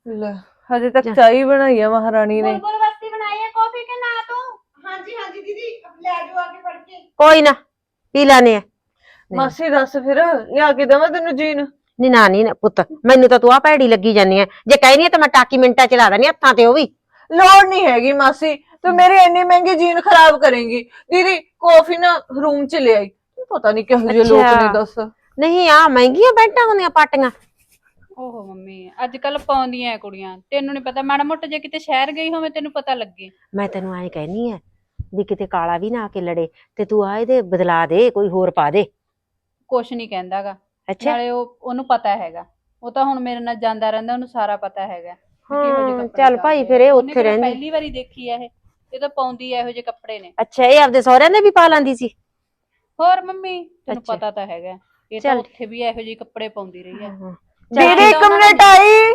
ਲੈ ਹਜੇ ਤੱਕ ਚਾਹ ਹੀ ਬਣਾਈ ਆ ਮਹਾਰਾਣੀ ਨੇ। ਬੁਲਬੁਲ ਬੱਤੀ ਬਣਾਈ ਹੈ ਕਾਫੀ ਕਿ ਨਾ ਤੂੰ? ਕੋਈ ਨਾ ਪੀ ਲਾਨੇ ਆ। ਮਾਸੀ ਦੱਸ ਫਿਰ ਲਿਆ ਕੇ ਦੇਵਾਂ ਤੈਨੂੰ ਜੀਨ? ਨੀ ਨਾ ਨੀ ਨਾ ਪੁੱਤ ਮੈਨੂੰ ਤਾਂ ਤੂੰ ਆ ਭੈੜੀ ਲੱਗੀ ਜਾਨੀ ਆ ਜੇ ਕਹਿਨੀ ਆ ਤਾਂ ਮੈਂ ਟਾਕੀ ਮਿੰਟਾਂ ਚ ਲਾ ਦਨੀ ਹੱਥਾਂ ਤੇ ਉਹ ਵੀ। ਲੋੜ ਨਹੀਂ ਹੈਗੀ ਮਾਸੀ ਤੂੰ ਮੇਰੀ ਇੰਨੀ ਮਹਿੰਗੀ ਜੀਨ ਖਰਾਬ ਕਰੇਂਗੀ। ਦੀਦੀ ਕਾਫੀ ਨਾ ਰੂਮ ਚ ਲੈ ਆਈ ਪਤਾ ਨਹੀਂ ਕਿਹੋ ਜਿਹੇ ਲੋਕ। ਨੇ ਦੱਸ। ਨਹੀਂ ਆ ਮਹਿੰਗੀਆਂ ਪੈਂਟਾਂ ਹੁੰਦੀਆਂ ਪਾਟੀਆਂ। ਓਹੋ ਮੰਮੀ ਅੱਜ ਕੱਲ ਪਾਉਂਦੀਆਂ ਐ ਕੁੜੀਆਂ। ਤੈਨੂੰ ਨਹੀਂ ਪਤਾ ਮਾੜਾ ਮੋਟਾ ਜੇ ਕਿਤੇ ਸ਼ਹਿਰ ਗਈ ਹੋਵੇ ਤੈਨੂੰ ਪਤਾ ਲੱਗੇ। ਮੈਂ ਤੈਨੂੰ ਐਂ ਕਹਿਨੀ ਆ ਵੀ ਕਿਤੇ ਕਾਲਾ ਵੀ ਨਾ ਆ ਕੇ ਲੜੇ ਤੇ ਤੂੰ ਆ ਇਹਦੇ ਬਦਲਾ ਦੇ ਕੋਈ ਹੋਰ ਪਾ ਦੇ। ਕੁਛ ਨਹੀਂ ਕਹਿੰਦਾਗਾ। ਅੱਛਾ। ਨਾਲੇ ਉਹ ਉਹਨੂੰ ਪਤਾ ਹੈਗਾ। ਉਹ ਤਾਂ ਹੁਣ ਮੇਰੇ ਨਾਲ ਜਾਂਦਾ ਰਹਿੰਦਾ ਉਹਨੂੰ ਸਾਰਾ ਪਤਾ ਹੈਗਾ। ਵੀ ਕਿਹੋ ਜਿਹੇ ਹਾਂ, ਕੱਪੜੇ ਚੱਲ ਭਾਈ ਪਾਉਂਦੇ ਫਿਰ ਇਹ ਆ। ਉਹਨੇ ਉੱਥੇ ਕਿਹੜਾ ਰਹਿੰਦੀ। ਪਹਿਲੀ ਵਾਰੀ ਦੇਖੀ ਆ ਇਹ ਇਹ ਤਾਂ ਪਾਉਂਦੀ ਐ ਇਹੋ ਜਿਹੇ ਕੱਪੜੇ ਨੇ। ਅੱਛਾ ਇਹ ਆਪਦੇ ਸਹੁਰਿਆਂ ਦੇ ਵੀ ਪਾ ਲੈਂਦੀ ਸੀ? ਹੋਰ ਮੰਮੀ ਤੈਨੂੰ ਅੱਛਾ। ਪਤਾ ਤਾਂ ਹੈਗਾ। ਇਹ ਤਾਂ ਚੱਲ। ਉੱਥੇ ਵੀ ਇਹੋ ਜਿਹੇ ਕੱਪੜੇ ਪਾਉਂਦੀ ਰਹੀ ਆ। ਦੀਦੀ ਇੱਕ ਮਿੰਟ ਆਈ।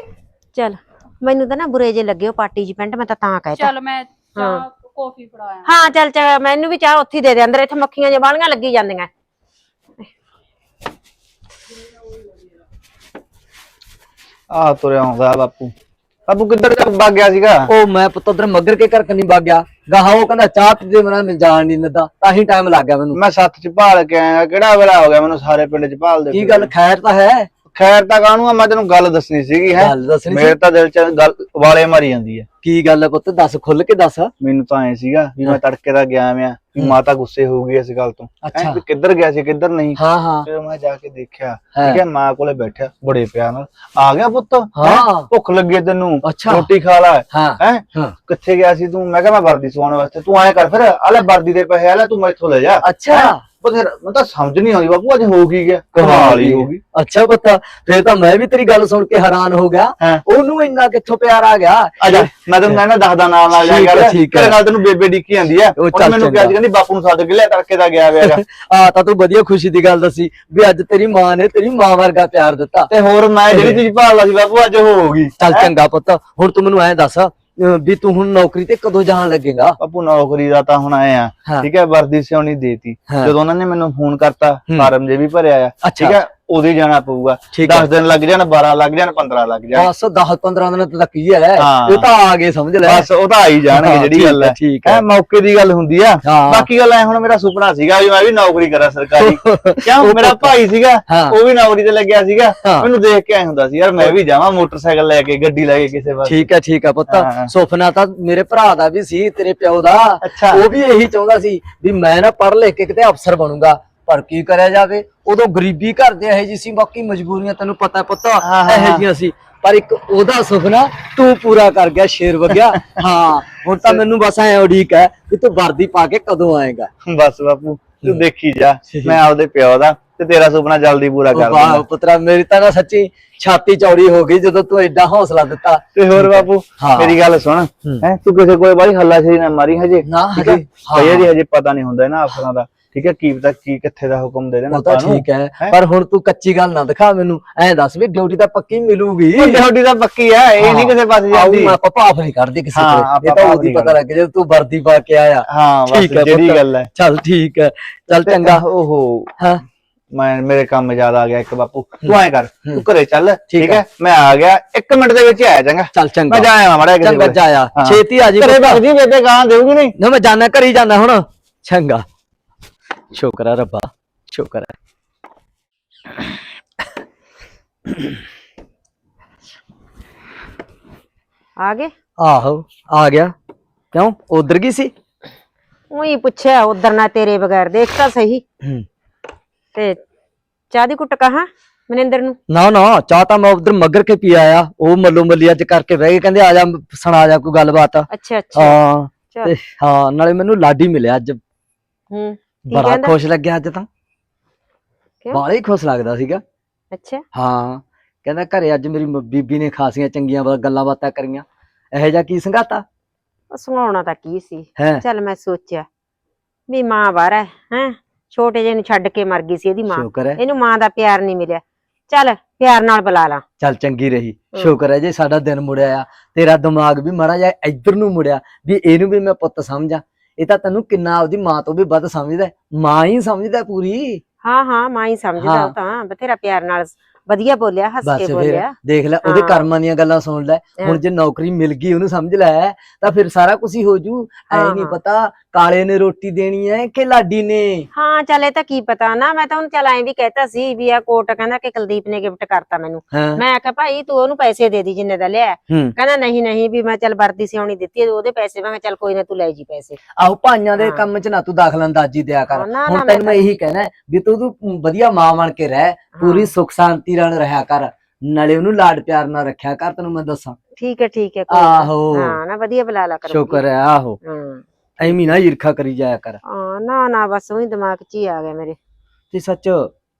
ਚੱਲ ਮੈਨੂੰ ਤਾਂ ਨਾ ਬੁਰੇ ਜੇ ਲੱਗੇ ਉਹ ਪਾਰਟੀ ਜੀ ਪੈਂਟ ਮੈਂ ਤਾਂ ਤਾਂ ਕਹਿਤਾ। ਚੱਲ ਮੈਂ ਚਾਹ ਕੌਫੀ ਫੜਾਇਆ ਹਾਂ ਚੱਲ ਚੱਲ ਮੈਨੂੰ ਵੀ ਚਾਹ ਉੱਥੇ ਹੀ ਦੇ ਦੇ ਅੰਦਰ ਇੱਥੇ ਮੱਖੀਆਂ ਜੇ ਬਾਲੀਆਂ ਲੱਗੀ ਜਾਂਦੀਆਂ। ਆ ਤੁਰਿਆ ਆਉਂਦਾ ਬਾਪੂ। ਬਾਪੂ ਕਿੱਧਰ ਵਗ ਗਿਆ ਸੀਗਾ? ਉਹ ਮੈਂ ਪੁੱਤ ਉਧਰ ਮੱਗਰ ਕੇ ਘਰ ਕੰਨੀ ਵਗ ਗਿਆ। ਗਾਹਾਂ ਉਹ ਕਹਿੰਦਾ ਚਾਹ ਪੀਦੇ ਮੇਰਾ ਮਿਲ ਜਾਣ ਨਹੀਂ ਦਿੰਦਾ। ਤਾਂ ਹੀ ਟਾਈਮ ਲੱਗ ਗਿਆ ਮੈਨੂੰ। ਮੈਂ ਸੱਤ ਚ ਭਾਲ ਕੇ ਆਇਆ ਕਿਹੜਾ ਵੇਲਾ ਹੋ ਗਿਆ ਮੈਨੂੰ ਸਾਰੇ ਪਿੰਡ ਚ ਭਾਲਦੇ ਕੀ। ਗੱਲ ਖੈਰ ਤਾਂ ਹੈ। ਖੈਰ ਤਾਂ ਕਾਹਨੂੰ ਆ ਮੈਂ ਤੈਨੂੰ ਗੱਲ ਦੱਸਣੀ ਸੀਗੀ ਹੈ? ਗੱਲ ਦੱਸਣੀ ਮੇਰੇ ਤਾਂ ਦਿਲ ਚ ਗੱਲ ਵਾਲੇ ਮਾਰੀ ਜਾਂਦੀ ਹੈ ਕੀ ਗੱਲ ਹੈ ਪੁੱਤ? ਦੱਸ ਖੁੱਲ ਕੇ ਦੱਸ। ਮੈਨੂੰ ਤਾਂ ਐ ਸੀਗਾ ਵੀ ਮੈਂ ਤੜਕੇ ਦਾ ਗਿਆ ਮੈਂ ਵੀ। ਮਾਤਾ ਗੁੱਸੇ ਹੋਊਗੀ ਇਸ ਗੱਲ ਤੋਂ। ਅੱਛਾ। ਵੀ ਕਿੱਧਰ ਗਿਆ ਸੀ ਕਿੱਧਰ ਨਹੀਂ। ਹਾਂ ਹਾਂ। ਫਿਰ ਮੈਂ ਜਾ ਕੇ ਦੇਖਿਆ ਹਾਂ। ਠੀਕ ਹੈ ਮਾਂ ਕੋਲੇ ਬੈਠਿਆ ਬੜੇ ਪਿਆਰ ਨਾਲ। ਆ ਗਿਆ ਪੁੱਤ ਹੈਂ? ਹਾਂ। ਭੁੱਖ ਲੱਗੀ ਹੈ ਤੈਨੂੰ ਅੱਛਾ। ਰੋਟੀ ਖਾ ਲੈ। ਹਾਂ। ਹੈ? ਹਾਂ। ਕਿੱਥੇ ਗਿਆ ਸੀ ਤੂੰ? ਮੈਂ ਕਿਹਾ ਮੈਂ ਵਰਦੀ ਸਵਾਉਣ ਵਾਸਤੇ। ਤੂੰ ਆਇਆ ਕਰ ਫਿਰ ਆ ਲੈ ਵਰਦੀ ਦੇ ਪੈਸੇ ਆ ਲੈ ਤੂੰ ਮੈਥੋਂ ਲੈ ਜਾ। ਅੱਛਾ। ਫਿਰ ਮੈਨੂੰ ਤਾਂ ਸਮਝ ਨਹੀਂ ਆਉਂਦੀ ਬਾਪੂ ਅੱਜ ਹੋ ਕੀ ਗਿਆ? ਕਮਾਲ ਹੀ ਹੋ ਗਈ। ਅੱਛਾ ਪੁੱਤ ਫੇਰ ਤਾਂ ਮੈਂ ਵੀ ਤੇਰੀ ਗੱਲ ਸੁਣ ਕੇ ਹੈਰਾਨ ਹੋ ਗਿਆ। ਉਹਨੂੰ ਇੰਨਾ ਕਿੱਥੋਂ ਪਿਆਰ ਆ ਗਿਆ? ਜਾ ਮੈਂ ਤੈਨੂੰ ਕਹਿੰਦਾ ਦੱਸਦਾ ਨਾਲ ਨਾਲ ਜਾ ਹੈ। ਤੇਰੇ ਨਾਲ ਤੈਨੂੰ ਬੇਬੇ ਡਿੱਕੀ ਜਾਂਦੀ ਆ ਉਹ ਮੈਨੂੰ ਕਿਹਾ ਸੀ। ਕਹਿੰਦੀ ਬਾਪੂ ਨੂੰ ਸੱਦ ਕੇ ਲਿਆ ਤੜਕੇ ਦਾ ਗਿਆ ਹੋਇਆ *laughs* ਆ ਤਾਂ ਤੂੰ ਵਧੀਆ ਖੁਸ਼ੀ ਦੀ ਗੱਲ ਦੱਸੀ ਵੀ ਅੱਜ ਤੇਰੀ ਮਾਂ ਨੇ ਤੇਰੀ ਮਾਂ ਵਰਗਾ ਪਿਆਰ ਦਿੱਤਾ। ਤੇ ਹੋਰ ਮੈਂ ਜਿਹੜੀ ਚੀਜ਼ ਭਾਲਦਾ ਸੀ ਬਾਪੂ ਅੱਜ ਹੋ ਗਈ। ਚੱਲ ਚੰਗਾ ਪੁੱਤ ਹੁਣ ਤੂੰ ਮੈਨੂੰ ਐਂ ਦੱਸ ਅਹ ਵੀ ਤੂੰ ਹੁਣ ਨੌਕਰੀ ਤੇ ਕਦੋਂ ਜਾਣ ਲੱਗੇਗਾ ਬਾਪੂ ਨੌਕਰੀ ਦਾ ਤਾਂ ਹੁਣ ਆਏ ਆ ਹਾਂ। ਠੀਕ ਹੈ ਵਰਦੀ ਸਿਉਣੀ ਦੇਤੀ ਹਾਂ। ਜਦੋਂ ਉਹਨਾਂ ਨੇ ਮੈਨੂੰ ਫੋਨ ਕਰਤਾ ਹੂੰ। ਫਾਰਮ ਜੇ ਵੀ ਭਰਿਆ ਆ ਅੱਛਾ। ਠੀਕ ਹੈ ਉਹਦੇ ਜਾਣਾ ਪਊਗਾ ਠੀਕ ਹੈ 10 ਦਿਨ ਲੱਗ ਜਾਣ 12 ਲੱਗ ਜਾਣ 15 ਲੱਗ ਜਾਣ ਬਸ 10 15 ਦਿਨ ਤੱਕ ਹੈ ਹਾਂ। ਇਹ ਤਾਂ ਆ ਗਏ ਸਮਝ ਲੈ ਬਸ ਉਹ ਤਾਂ ਆ ਹੀ ਜਾਣਗੇ ਹਾਂ, ਜਿਹੜੀ ਠੀਕ ਗੱਲ ਹੈ, ਹੈ ਠੀਕ ਹੈ। ਹੈਂ, ਮੌਕੇ ਦੀ ਗੱਲ ਹੁੰਦੀ ਆ ਹਾਂ। ਬਾਕੀ ਗੱਲ ਐ ਹੁਣ ਮੇਰਾ ਸੁਪਨਾ ਸੀਗਾ ਵੀ ਮੈਂ ਵੀ ਨੌਕਰੀ ਕਰਾਂ ਸਰਕਾਰੀ *laughs* ਕਿਉਂ ਮੇਰਾ ਭਾਈ ਸੀਗਾ ਹਾਂ। ਉਹ ਵੀ ਨੌਕਰੀ ਤੇ ਲੱਗਿਆ ਸੀਗਾ ਹਾਂ। ਮੈਨੂੰ ਦੇਖ ਕੇ ਐ ਹੁੰਦਾ ਸੀ ਯਾਰ ਮੈਂ ਵੀ ਜਾਵਾਂ ਮੋਟਰਸਾਈਕਲ ਲੈ ਕੇ ਗੱਡੀ ਲੈ ਕੇ ਕਿਸੇ ਪਾਸੇ ਠੀਕ ਹੈ ਠੀਕ ਹੈ ਪੁੱਤ ਹਾਂ। ਸੁਪਨਾ ਤਾਂ ਮੇਰੇ ਭਰਾ ਦਾ ਵੀ ਸੀ ਤੇਰੇ ਪਿਓ ਦਾ ਅੱਛਾ। ਉਹ ਵੀ ਇਹੀ ਚਾਹੁੰਦਾ ਸੀ ਵੀ ਮੈਂ ਨਾ ਪੜ੍ਹ ਲਿਖ ਕੇ ਕਿਤੇ ਅਫਸਰ ਬਣੂੰਗਾ ਪਰ ਕੀ ਕਰਿਆ ਜਾਵੇ? ਉਦੋਂ ਗਰੀਬੀ ਘਰ ਦੇ ਇਹ ਜੀ ਸੀ ਬਾਕੀ ਮਜਬੂਰੀਆਂ ਤੈਨੂੰ ਪਤਾ ਪੁੱਤ ਇਹ ਜੀਆਂ ਸੀ। ਪਰ ਇੱਕ ਉਹਦਾ ਸੁਪਨਾ ਤੂੰ ਪੂਰਾ ਕਰ ਗਿਆ ਸ਼ੇਰ ਵਗਿਆ। *laughs* ਹਾਂ ਹੁਣ ਤਾਂ ਮੈਨੂੰ ਬਸ ਐ ਉਡੀਕ ਹੈ ਕਿ ਤੂੰ ਵਰਦੀ ਪਾ ਕੇ ਕਦੋਂ ਆਏਗਾ। ਬਸ ਬਾਪੂ ਤੂੰ ਦੇਖੀ ਜਾ ਮੈਂ ਆਪਦੇ ਪਿਓ ਦਾ ਤੇ ਤੇਰਾ ਸੁਪਨਾ ਜਲਦੀ ਪੂਰਾ ਕਰ ਵਾਹ ਦੂੰਗਾ। ਪੁੱਤਰਾ ਮੇਰੀ ਤਾਂ ਨਾ ਸੱਚੀ ਛਾਤੀ ਚੌੜੀ ਹੋ ਗਈ ਜਦੋਂ ਤੂੰ ਐਡਾ ਹੌਸਲਾ ਦਿੱਤਾ। ਤੇ ਹੋਰ ਬਾਪੂ। ਮੇਰੀ ਗੱਲ ਸੁਣ ਹੂੰ। ਤੂੰ ਕਿਸੇ ਕੋਲ ਬਾਈ ਹੱਲਾ ਸ਼ੇਰੀ ਨਾ ਮਾਰੀ ਹਜੇ ਨਾ ਹਜੇ। ਹਜੇ ਪਤਾ ਨਹੀਂ ਹੁੰਦਾ ਇਹਨਾਂ ਅਫਸਰਾਂ ਦਾ। ਠੀਕ ਹੈ ਕੀ ਪਤਾ ਕੀ ਕਿੱਥੇ ਦਾ ਹੁਕਮ ਦੇ ਦੇਣ ਉਹ ਤਾਂ ਠੀਕ ਹੈ ਹੈਂ? ਪਰ ਹੁਣ ਤੂੰ ਕੱਚੀ ਗੱਲ ਨਾ ਦਿਖਾ ਮੈਨੂੰ। ਐਂ ਦੱਸ ਵੀ ਡਿਊਟੀ ਤਾਂ ਪੱਕੀ ਮਿਲੂਗੀ। ਡਿਊਟੀ ਤਾਂ ਪੱਕੀ ਆ ਇਹ ਨਹੀਂ ਕਿਸੇ ਪਾਸੇ ਜਾਂਦੀ। ਆਪਾਂ ਭਾਫ ਨਹੀਂ ਕਰਦੇ ਕਿਸੇ ਹਾਂ, ਕੋਲ ਇਹ ਤਾਂ ਉਹਦੀ ਪਤਾ ਲੱਗ ਜੇ ਤੂੰ ਵਰਦੀ ਪਾ ਕੇ ਆਇਆ। ਹਾਂ ਬਸ ਠੀਕ ਹੈ ਜਿਹੜੀ। ਗੱਲ ਹੈ। ਚੱਲ ਠੀਕ ਹੈ। ਚੱਲ ਤੇ ਚੰਗਾ। ਓਹੋ ਹਾਂ। ਮੈਂ ਮੇਰੇ ਕੰਮ ਯਾਦ ਆ ਗਿਆ ਇੱਕ ਬਾਪੂ। ਤੂੰ ਐ ਕਰ ਹੂੰ। ਤੂੰ ਘਰੇ ਚੱਲ। ਠੀਕ ਹੈ ਮੈਂ ਆ ਗਿਆ। 1 ਮਿੰਟ ਦੇ ਵਿੱਚ ਹੀ ਆਇਆ ਚੰਗਾ। ਚੱਲ ਚੰਗਾ। ਮੈਂ ਜਾ ਆਇਆ ਮਾੜਾ ਕਿਸੇ ਚੰਗਾ ਹਾਂ। ਛੇਤੀ ਆ ਜੀ ਘਰੇ। ਭਗ ਜੀ ਬੇਬੇ ਗਾਂ ਦੇਊਗੀ ਨਹੀਂ? ਨਾ ਮੈਂ ਜਾਣਾ ਘਰੀ ਜਾਣਾ ਹੁਣ। ਚੰਗਾ। ਸ਼ੁਕਰ ਹੈ ਰੱਬਾ ਸ਼ੁਕਰ ਹੈ ਆ ਗਏ? ਆਹੋ ਆ ਗਿਆ। ਕਿਉਂ? ਉਧਰ ਗਈ ਸੀ? ਉਹੀ ਪੁੱਛਿਆ ਉਧਰ ਨਾ ਤੇਰੇ ਬਗੈਰ ਦੇਖ ਤਾਂ ਸਹੀ। ਤੇ ਚਾਹ ਦੀ ਕੁੱਟ ਕਹਾ ਮਨਿੰਦਰ ਨੂੰ? ਨਾ ਨਾ ਚਾਹ ਤਾਂ ਮੈਂ ਉਧਰ ਮਗਰ ਕੇ ਪੀ ਆਇਆ। ਉਹ ਮੱਲੋ ਮੱਲੀ ਅੱਜ ਕਰਕੇ ਬਹਿ ਗਏ ਕਹਿੰਦੇ ਆ ਜਾ ਸੁਣਾ ਜਾ ਕੋਈ ਗੱਲਬਾਤ। ਅੱਛਾ ਅੱਛਾ। ਹਾਂ। ਤੇ ਹਾਂ ਨਾਲੇ ਮੈਨੂੰ ਲਾਡੀ ਮਿਲਿਆ ਅੱਜ। ਹੂੰ। ਬੜਾ ਕਹਿੰਦਾ? ਖੁਸ਼ ਲੱਗਿਆ ਅੱਜ ਤਾਂ। ਕਿਉਂ? ਹੀ ਖੁਸ਼ ਲੱਗਦਾ ਸੀਗਾ। ਅੱਛਾ। ਹਾਂ ਕਹਿੰਦਾ ਘਰੇ ਅੱਜ ਮੇਰੀ ਮ- ਬੀਬੀ ਨੇ ਖਾਸੀਆਂ ਚੰਗੀਆਂ ਬ- ਗੱਲਾਂ ਬਾਤਾਂ ਕਰੀਆਂ। ਇਹੋ ਜਿਹਾ ਕੀ ਸੰਘਾਤਾ ਉਹ ਸੁਣਾਉਣਾ ਤਾਂ ਕੀ ਸੀ? ਹੈ? ਚੱਲ ਮੈਂ ਸੋਚਿਆ ਵੀ ਮਾਂ ਬਾਹਰ ਹੈ ਹੈ? ਛੋਟੇ ਜਿਹੇ ਨੂੰ ਛੱਡ ਕੇ ਮਰ ਗਈ ਸੀ ਇਹਦੀ ਮਾਂ। ਸ਼ੁਕਰ ਹੈ। ਇਹਨੂੰ ਮਾਂ ਦਾ ਪਿਆਰ ਨਹੀਂ ਮਿਲਿਆ। ਚੱਲ ਪਿਆਰ ਨਾਲ ਬੁਲਾ ਲਾਂ। ਚੱਲ ਚੰਗੀ ਰਹੀ। ਸ਼ੁਕਰ ਹੈ ਜੇ ਸਾਡਾ ਦਿਨ ਮੁੜਿਆ ਆ। ਤੇਰਾ ਦਿਮਾਗ ਵੀ ਮਾੜਾ ਜਿਹਾ ਇੱਧਰ ਨੂੰ ਮੁੜਿਆ ਵੀ ਇਹਨੂੰ ਵੀ ਮੈਂ ਪੁੱਤ ਸਮਝਾਂ। ਇਹ ਤਾਂ ਤੈਨੂੰ ਕਿੰਨਾ ਆਪਦੀ ਮਾਂ ਤੋਂ ਵੀ ਵੱਧ ਸਮਝਦਾ ਹੈ। ਮਾਂ ਹੀ ਸਮਝਦਾ ਹੈ ਪੂਰੀ ਹਾਂ ਹਾਂ ਮਾਂ ਹੀ ਸਮਝਦਾ ਹਾਂ। ਤਾਂ ਬਥੇਰਾ ਪਿਆਰ ਨਾਲ ਵਧੀਆ ਬੋਲਿਆ ਹੱਸ ਬਸ ਕੇ ਫਿਰ ਬੋਲਿਆ। ਦੇਖ ਲੈ ਉਹਦੇ ਹਾਂ। ਕਰਮਾਂ ਦੀਆਂ ਗੱਲਾਂ ਸੁਣ ਲੈ। ਹੁਣ ਜੇ ਨੌਕਰੀ ਮਿਲ ਗਈ ਉਹਨੂੰ ਸਮਝ ਲੈ ਤਾਂ ਫਿਰ ਸਾਰਾ ਕੁਝ ਹੀ ਹੋ ਜੂ ਐ ਹਾਂ, ਨਹੀਂ ਹਾਂ। ਪਤਾ ਕਾਲੇ ਨੇ ਰੋਟੀ ਦੇਣੀ ਹੈ ਕਿ ਲਾਡੀ ਨੇ? ਹਾਂ ਚੱਲ ਤਾਂ ਕੀ ਪਤਾ ਨਾ ਮੈਂ ਤਾਂ ਉਹਨੂੰ ਚੱਲ ਐਂ ਵੀ ਕਹਿਤਾ ਸੀ ਵੀ ਆ ਕੋਟ ਕਹਿੰਦਾ ਕਿ ਕੁਲਦੀਪ ਨੇ ਗਿਫਟ ਕਰਤਾ ਮੈਨੂੰ। ਹਾਂ। ਮੈਂ ਆਖਿਆ ਭਾਈ ਤੂੰ ਉਹਨੂੰ ਪੈਸੇ ਦੇ ਦੀ ਜਿੰਨੇ ਦਾ ਲਿਆ ਹੂੰ। ਕਹਿੰਦਾ ਨਹੀਂ ਨਹੀਂ ਵੀ ਮੈਂ ਚੱਲ ਵਰਦੀ ਸਿਉਣੀ ਦਿੱਤੀ ਹੈ, ਉਹਦੇ ਪੈਸੇ ਮੈਂ ਕਿਹਾ ਚੱਲ ਕੋਈ ਨਾ ਤੂੰ ਲੈ ਜੀ ਪੈਸੇ। ਆਹੋ ਭਾਈਆਂ ਦੇ ਹਾਂ। ਕੰਮ 'ਚ ਨਾ ਤੂੰ ਦਖਲ ਅੰਦਾਜ਼ੀ ਦਿਆ ਕਰ। ਹਾਂ, ਨਾ, ਨਾ, ਹੁਣ ਮੈਂ ਤੈਨੂੰ ਮੈਂ ਇਹੀ ਕਹਿਣਾ ਹੈ ਵੀ ਤੂੰ ਤੂੰ ਵਧੀਆ ਮਾਂ ਬਣ ਕੇ ਰਹਿ ਪੂਰੀ ਸੁੱਖ ਸ਼ਾਂਤੀ ਨਾਲ ਰਹਿਆ ਕਰ ਨਾਲੇ ਉਹਨੂੰ ਲਾਡ ਪਿਆਰ ਨਾਲ ਰੱਖਿਆ ਕਰ ਤੈਨੂੰ ਮੈਂ ਦੱਸਾਂ। ਠੀਕ ਹੈ ਠੀਕ ਹੈ ਕੋਈ ਨਾ। ਆਹੋ। ਹਾਂ ਨਾ ਵਧੀਆ ਬੁਲਾ ਲਾ ਕਰ ਸ਼ੁਕਰ ਹੈ ਆਹੋ। ਹਾਂ। ਐਵੇਂ ਨਾ ਈਰਖਾ ਕਰੀ ਜਾਇਆ ਕਰ। ਹਾਂ, ਨਾ ਨਾ ਬਸ ਉਹੀ ਦਿਮਾਗ 'ਚ ਹੀ ਆ ਗਿਆ ਮੇਰੇ। ਤੇ ਸੱਚ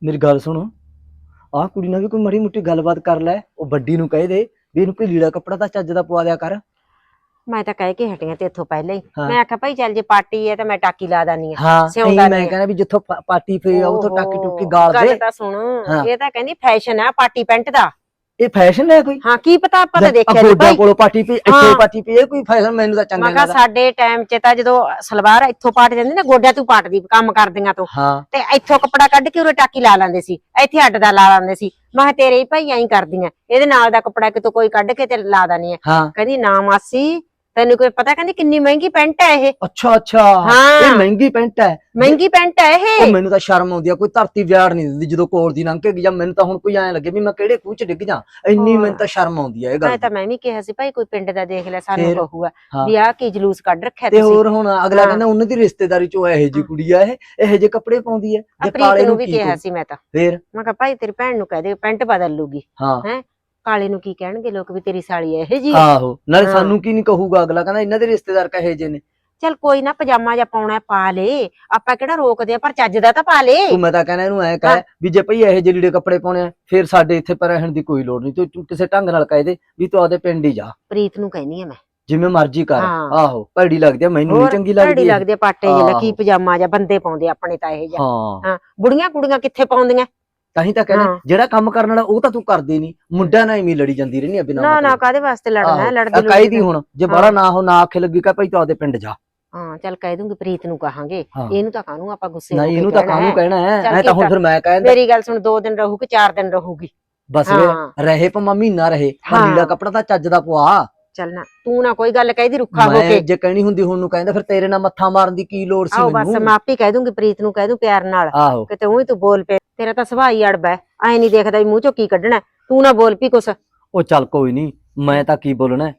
ਮੇਰੀ ਗੱਲ ਸੁਣੋ। ਆਹ ਕੁੜੀ ਨਾਲ ਵੀ ਕੋਈ ਮਾੜੀ ਮੁੱਟੀ ਗੱਲਬਾਤ ਕਰ ਲੈ ਉਹ ਵੱਡੀ ਨੂੰ ਕਹਿ ਦੇ ਵੀ ਇਹਨੂੰ ਕੋਈ ਲੀੜਾ ਕੱਪੜਾ ਤਾਂ ਚੱਜ ਦਾ ਪਵਾ ਦਿਆ ਕਰ। ਮੈਂ ਤਾਂ ਕਹਿ ਕੇ ਹਟੀਆਂ ਤੇ ਇੱਥੋਂ ਪਹਿਲਾਂ ਹੀ। ਹਾਂ। ਮੈਂ ਆਖਿਆ ਭਾਈ ਚੱਲ ਜੇ ਪਾਰਟੀ ਹੈ ਤਾਂ ਮੈਂ ਟਾਕੀ ਲਾ ਦਾਨੀ ਆ ਹਾਂ ਸਿਉਂਦਾ ਇਹੀ ਮੈਂ ਨਹੀਂ। ਕਹਿੰਦਾ ਵੀ ਜਿੱਥੋਂ ਪਾ- ਪਾਰਟੀ ਫੇ ਆ ਉਥੋਂ ਟਾਕੀ ਟੁਕੀ ਗਾਲ ਗੱਲ ਦੇ। ਤਾਂ ਸੁਣ। ਹਾਂ। ਇਹ ਤਾਂ ਕਹਿੰਦੀ ਫੈਸ਼ਨ ਆ ਪਾਰਟੀ ਪੈਂਟ ਦਾ। ਇਹ ਫੈਸ਼ਨ ਹੈ ਕੋਈ? ਹਾਂ ਕੀ ਪਤਾ ਆਪਾਂ ਤਾਂ ਦੇਖਿਆ ਨੀ ਗੋਡਾ ਭਾਈ। ਕੋਲੋਂ ਪਾਰਟੀ ਪੀ ਇੱਥੇ ਹਾਂ। ਪਾਰਟੀ ਪੀ ਇਹ ਕੋਈ ਫੈਸ਼ਨ ਮੈਨੂੰ ਤਾਂ ਚੰਗਾ ਮੈਂ ਨਹੀਂ ਕਿਹਾ ਲੱਗਦਾ। ਸਾਡੇ ਟਾਈਮ 'ਚ ਤਾਂ ਜਦੋਂ ਸਲਵਾਰ ਇੱਥੋਂ ਪਾਟ ਜਾਂਦੀ ਨਾ ਗੋਡਿਆਂ ਤੋਂ ਪਾਟਦੀ ਕੰਮ ਕਰਦੀਆਂ ਤੋਂ। ਹਾਂ। ਤੇ ਇੱਥੋਂ ਕੱਪੜਾ ਕੱਢ ਕੇ ਉਰੇ ਟਾਕੀ ਲਾ ਲੈਂਦੇ ਸੀ ਇੱਥੇ ਅੱਡ ਦਾ ਲਾ ਲੈਂਦੇ ਸੀ। ਮੈਂ ਕਿਹਾ ਤੇਰੇ ਹੀ ਭਾਈ ਐਂ ਕਰਦੀਆਂ। ਇਹਦੇ ਨਾਲ ਦਾ ਕੱਪੜਾ ਕਿਤੋਂ ਕੋਈ ਕੱਢ ਕੇ ਤੇ ਲਾ ਦਨੀ ਹਾਂ। ਕਹਿੰਦੀ ਨਾ ਮਾਸੀ ਤੈਨੂੰ ਕੋਈ ਪਤਾ ਕਹਿੰਦੀ ਕਿੰਨੀ ਮਹਿੰਗੀ ਪੈਂਟ ਹੈ ਇਹ? ਅੱਛਾ ਅੱਛਾ। ਹਾਂ। ਇਹ ਮਹਿੰਗੀ ਪੈਂਟ ਹੈ। ਮਹਿੰਗੀ ਪੈਂਟ ਹੈ ਉਹ ਇਹ ਮੈਨੂੰ ਤਾਂ ਸ਼ਰਮ ਆਉਂਦੀ ਆ ਕੋਈ ਧਰਤੀ ਵਿਆੜ ਨਹੀਂ ਦਿੰਦੀ ਜਦੋਂ ਕੋਲ ਦੀ ਲੰਘ ਕੇ ਗਿਆ ਮੈਨੂੰ ਤਾਂ ਹੁਣ ਕੋਈ ਐਂ ਲੱਗੇ ਵੀ ਮੈਂ ਕਿਹੜੇ ਖੂਹ ਚ ਡਿੱਗ ਜਾ। ਇੰਨੀ। ਮੈਨੂੰ ਤਾਂ ਸ਼ਰਮ ਆਉਂਦੀ ਆ ਇਹ ਗੱਲ ਮੈਂ ਤਾਂ ਮੈਂ ਵੀ ਕਿਹਾ ਸੀ ਭਾਈ ਕੋਈ ਪਿੰਡ ਦਾ ਦੇਖ ਲੈ ਸਾਨੂੰ ਫੇਰ? ਕਹੂਗਾ ਹਾਂ। ਵੀ ਆਹ ਕੀ ਜਲੂਸ ਕੱਢ ਰੱਖਿਆ ਤੇ ਤੁਸੀਂ। ਹੋਰ ਹੁਣ ਅਗਲਾ ਹਾਂ। ਕਹਿੰਦਾ ਉਹਨਾਂ ਦੀ ਰਿਸ਼ਤੇਦਾਰੀ ਚੋਂ ਇਹੋ ਜੀ ਕੁੜੀ ਆ ਇਹ ਇਹੋ ਜਿਹੇ ਕੱਪੜੇ ਪਾਉਂਦੀ ਆ ਜੇ ਅਪਰੀਤ ਕਾਲੇ ਨੂੰ ਵੀ ਕੀ ਕਿਹਾ ਕਹੂ? ਸੀ ਮੈਂ ਤਾਂ। ਫੇਰ? ਮੈਂ ਕਿਹਾ ਭਾਈ ਤੇਰੀ ਭੈਣ ਨੂੰ ਕਹਿ ਦੇ ਪੈਂਟ ਬਦਲ ਲੂਗੀ। ਹਾਂ? ਕਾਲੇ ਨੂੰ ਕੀ ਕਹਿਣਗੇ ਲੋਕ ਵੀ ਤੇਰੀ ਸਾਲੀ ਇਹ ਜੀ ਆਹੋ ਨਾਲੇ। ਸਾਨੂੰ ਕੀ ਨਹੀਂ ਕਹੂਗਾ ਅਗਲਾ ਕਹਿੰਦਾ ਇਹਨਾਂ ਦੇ ਰਿਸ਼ਤੇਦਾਰ ਕਹੇ ਜੇ ਨੇ। ਚਲ ਕੋਈ ਨਾ ਪਜਾਮਾ ਜਾਂ ਪਾਉਣਾ ਪਾ ਲੇ। ਆਪਾਂ ਕਿਹੜਾ ਰੋਕਦੇ ਆ ਪਰ ਚੱਜ ਦਾ ਤਾਂ ਪਾ ਲੇ। ਤੂੰ ਮੈਂ ਤਾਂ ਕਹਿੰਦਾ ਇਹਨੂੰ ਐ। ਕਹਿ ਵੀ ਜੇ ਭਈ ਇਹੋ ਜਿਹੇ ਲੀੜੇ ਕੱਪੜੇ ਪਾਉਣੇ ਆ ਫੇਰ ਸਾਡੇ ਇੱਥੇ ਪਰ ਰਹਿਣ ਦੀ ਕੋਈ ਲੋੜ ਨਹੀਂ। ਤੂੰ ਕਿਸੇ ਢੰਗ ਨਾਲ ਕਹਿ ਦੇ ਵੀ ਤੂੰ ਆਪਦੇ ਪਿੰਡ ਹੀ ਜਾ। ਪ੍ਰੀਤ ਨੂੰ ਕਹਿਨੀ ਆ ਮੈਂ। ਜਿਵੇਂ ਮਰਜ਼ੀ ਕਰ। ਆਹੋ ਭੈੜੀ ਲੱਗਦੀ ਆ ਮੈਨੂੰ ਨਹੀਂ ਚੰਗੀ ਭੈੜੀ ਲੱਗਦੀ ਇਹ। ਲੱਗਦੇ ਆ ਪਾਟੇ ਜਿਹੇ ਆਹੋ। ਪਜਾਮਾ ਜਾਂ ਬੰਦੇ ਪਾਉਂਦੇ ਆਪਣੇ ਤਾਂ ਇਹ ਜਿਹਾ। ਹਾਂ ਬੁੜੀਆਂ ਕੁੜੀਆਂ ਕਿੱਥੇ ਪਾਉਂਦੀਆਂ? ਤਾਂ ਹੀ ਤਾਂ ਕਹਿੰਦਾ ਹਾਂ। ਜਿਹੜਾ ਕੰਮ ਕਰਨ ਵਾਲਾ ਉਹ ਤਾਂ ਤੂੰ ਕਰਦੀ ਨਹੀਂ ਮੁੰਡਿਆਂ ਨਾਲ ਹੀ ਲੜੀ ਜਾਂਦੀ ਰਹਿੰਦੀ ਆ ਬਿਨਾਂ ਨਾ ਨਾ। ਕਾਦੇ ਵਾਸਤੇ ਲੜਨਾ ਹੈ ਲੜਦੀ ਲੁੜਦੀ ਹੁਣ ਜੇ ਹਾਂ। ਬੜਾ ਨਾ ਹੋ ਨਾ ਆਖੇ ਲੱਗੀ ਕਹ ਭਾਈ ਤੂੰ ਆਪਦੇ ਪਿੰਡ ਜਾ ਹਾਂ ਚੱਲ ਕਹਿ ਦੂੰਗੀ ਪ੍ਰੀਤ ਨੂੰ ਕਹਾਂਗੇ ਹਾਂ। ਇਹਨੂੰ ਤਾਂ ਕਾਹਨੂੰ ਆਪਾਂ ਗੁੱਸੇ ਹੋ ਨਹੀਂ ਕੇ ਇਹਨੂੰ ਤਾਂ ਕਹਿਣਾ ਕਾਹਨੂੰ ਹੈ। ਕਹਿਣਾ ਹੈ ਚੱਲ ਮੈਂ ਤਾਂ ਹੁਣ। ਫਿਰ ਮੈਂ ਕਹਿੰਦਾ ਮੇਰੀ ਗੱਲ ਸੁਣ ਦੋ ਦਿਨ ਰਹੂਗੀ ਚਾਰ ਦਿਨ ਰਹੂਗੀ ਬਸ ਹਾਂ। ਵੇ, ਰਹੇ ਭਾਵੇਂ ਮਹੀਨਾ ਰਹੇ ਪਰ ਹਾਂ। ਲੀੜਾ ਕੱਪੜਾ ਤਾਂ ਚੱਜ ਦਾ ਪਵਾ ਚੱਲ ਨਾ ਤੂੰ ਨਾ ਕੋਈ ਗੱਲ ਕਹਿਦੀ ਰੁੱਖਾ ਹੋ ਮੈਂ ਕੇ ਜੇ ਕਹਿਣੀ ਹੁੰਦੀ ਹੁਣ ਨੂੰ ਕਹਿੰਦਾ ਫਿਰ ਤੇਰੇ ਨਾਲ ਮੱਥਾ ਮਾਰਨ ਦੀ ਕੀ ਲੋੜ ਸੀ ਆਓ ਬਸ ਮੈਨੂੰ ਮੈਂ ਆਪੇ ਕਹਿ ਦੂੰਗੀ ਪ੍ਰੀਤ ਨੂੰ ਕਹਿ ਦੂੰ ਪਿਆਰ ਨਾਲ ਆਹੋ ਕਿਤੇ ਉਹੀ ਤੂੰ ਬੋਲ ਪਏ ਤੇਰਾ ਤਾਂ ਸੁਭਾਅ ਹੀ ਅੜਬਾ ਹੈ ਐ ਨਹੀਂ ਦੇਖਦਾ ਵੀ ਮੂੰਹ ਚੋਂ ਕੀ ਕੱਢਣਾ ਹੈ। ਤੂੰ ਨਾ ਬੋਲ ਪੀ ਕੁਛ ਉਹ ਚੱਲ ਕੋਈ ਨਹੀਂ ਮੈਂ ਤਾਂ ਕੀ ਬੋਲਣਾ ਹੈ।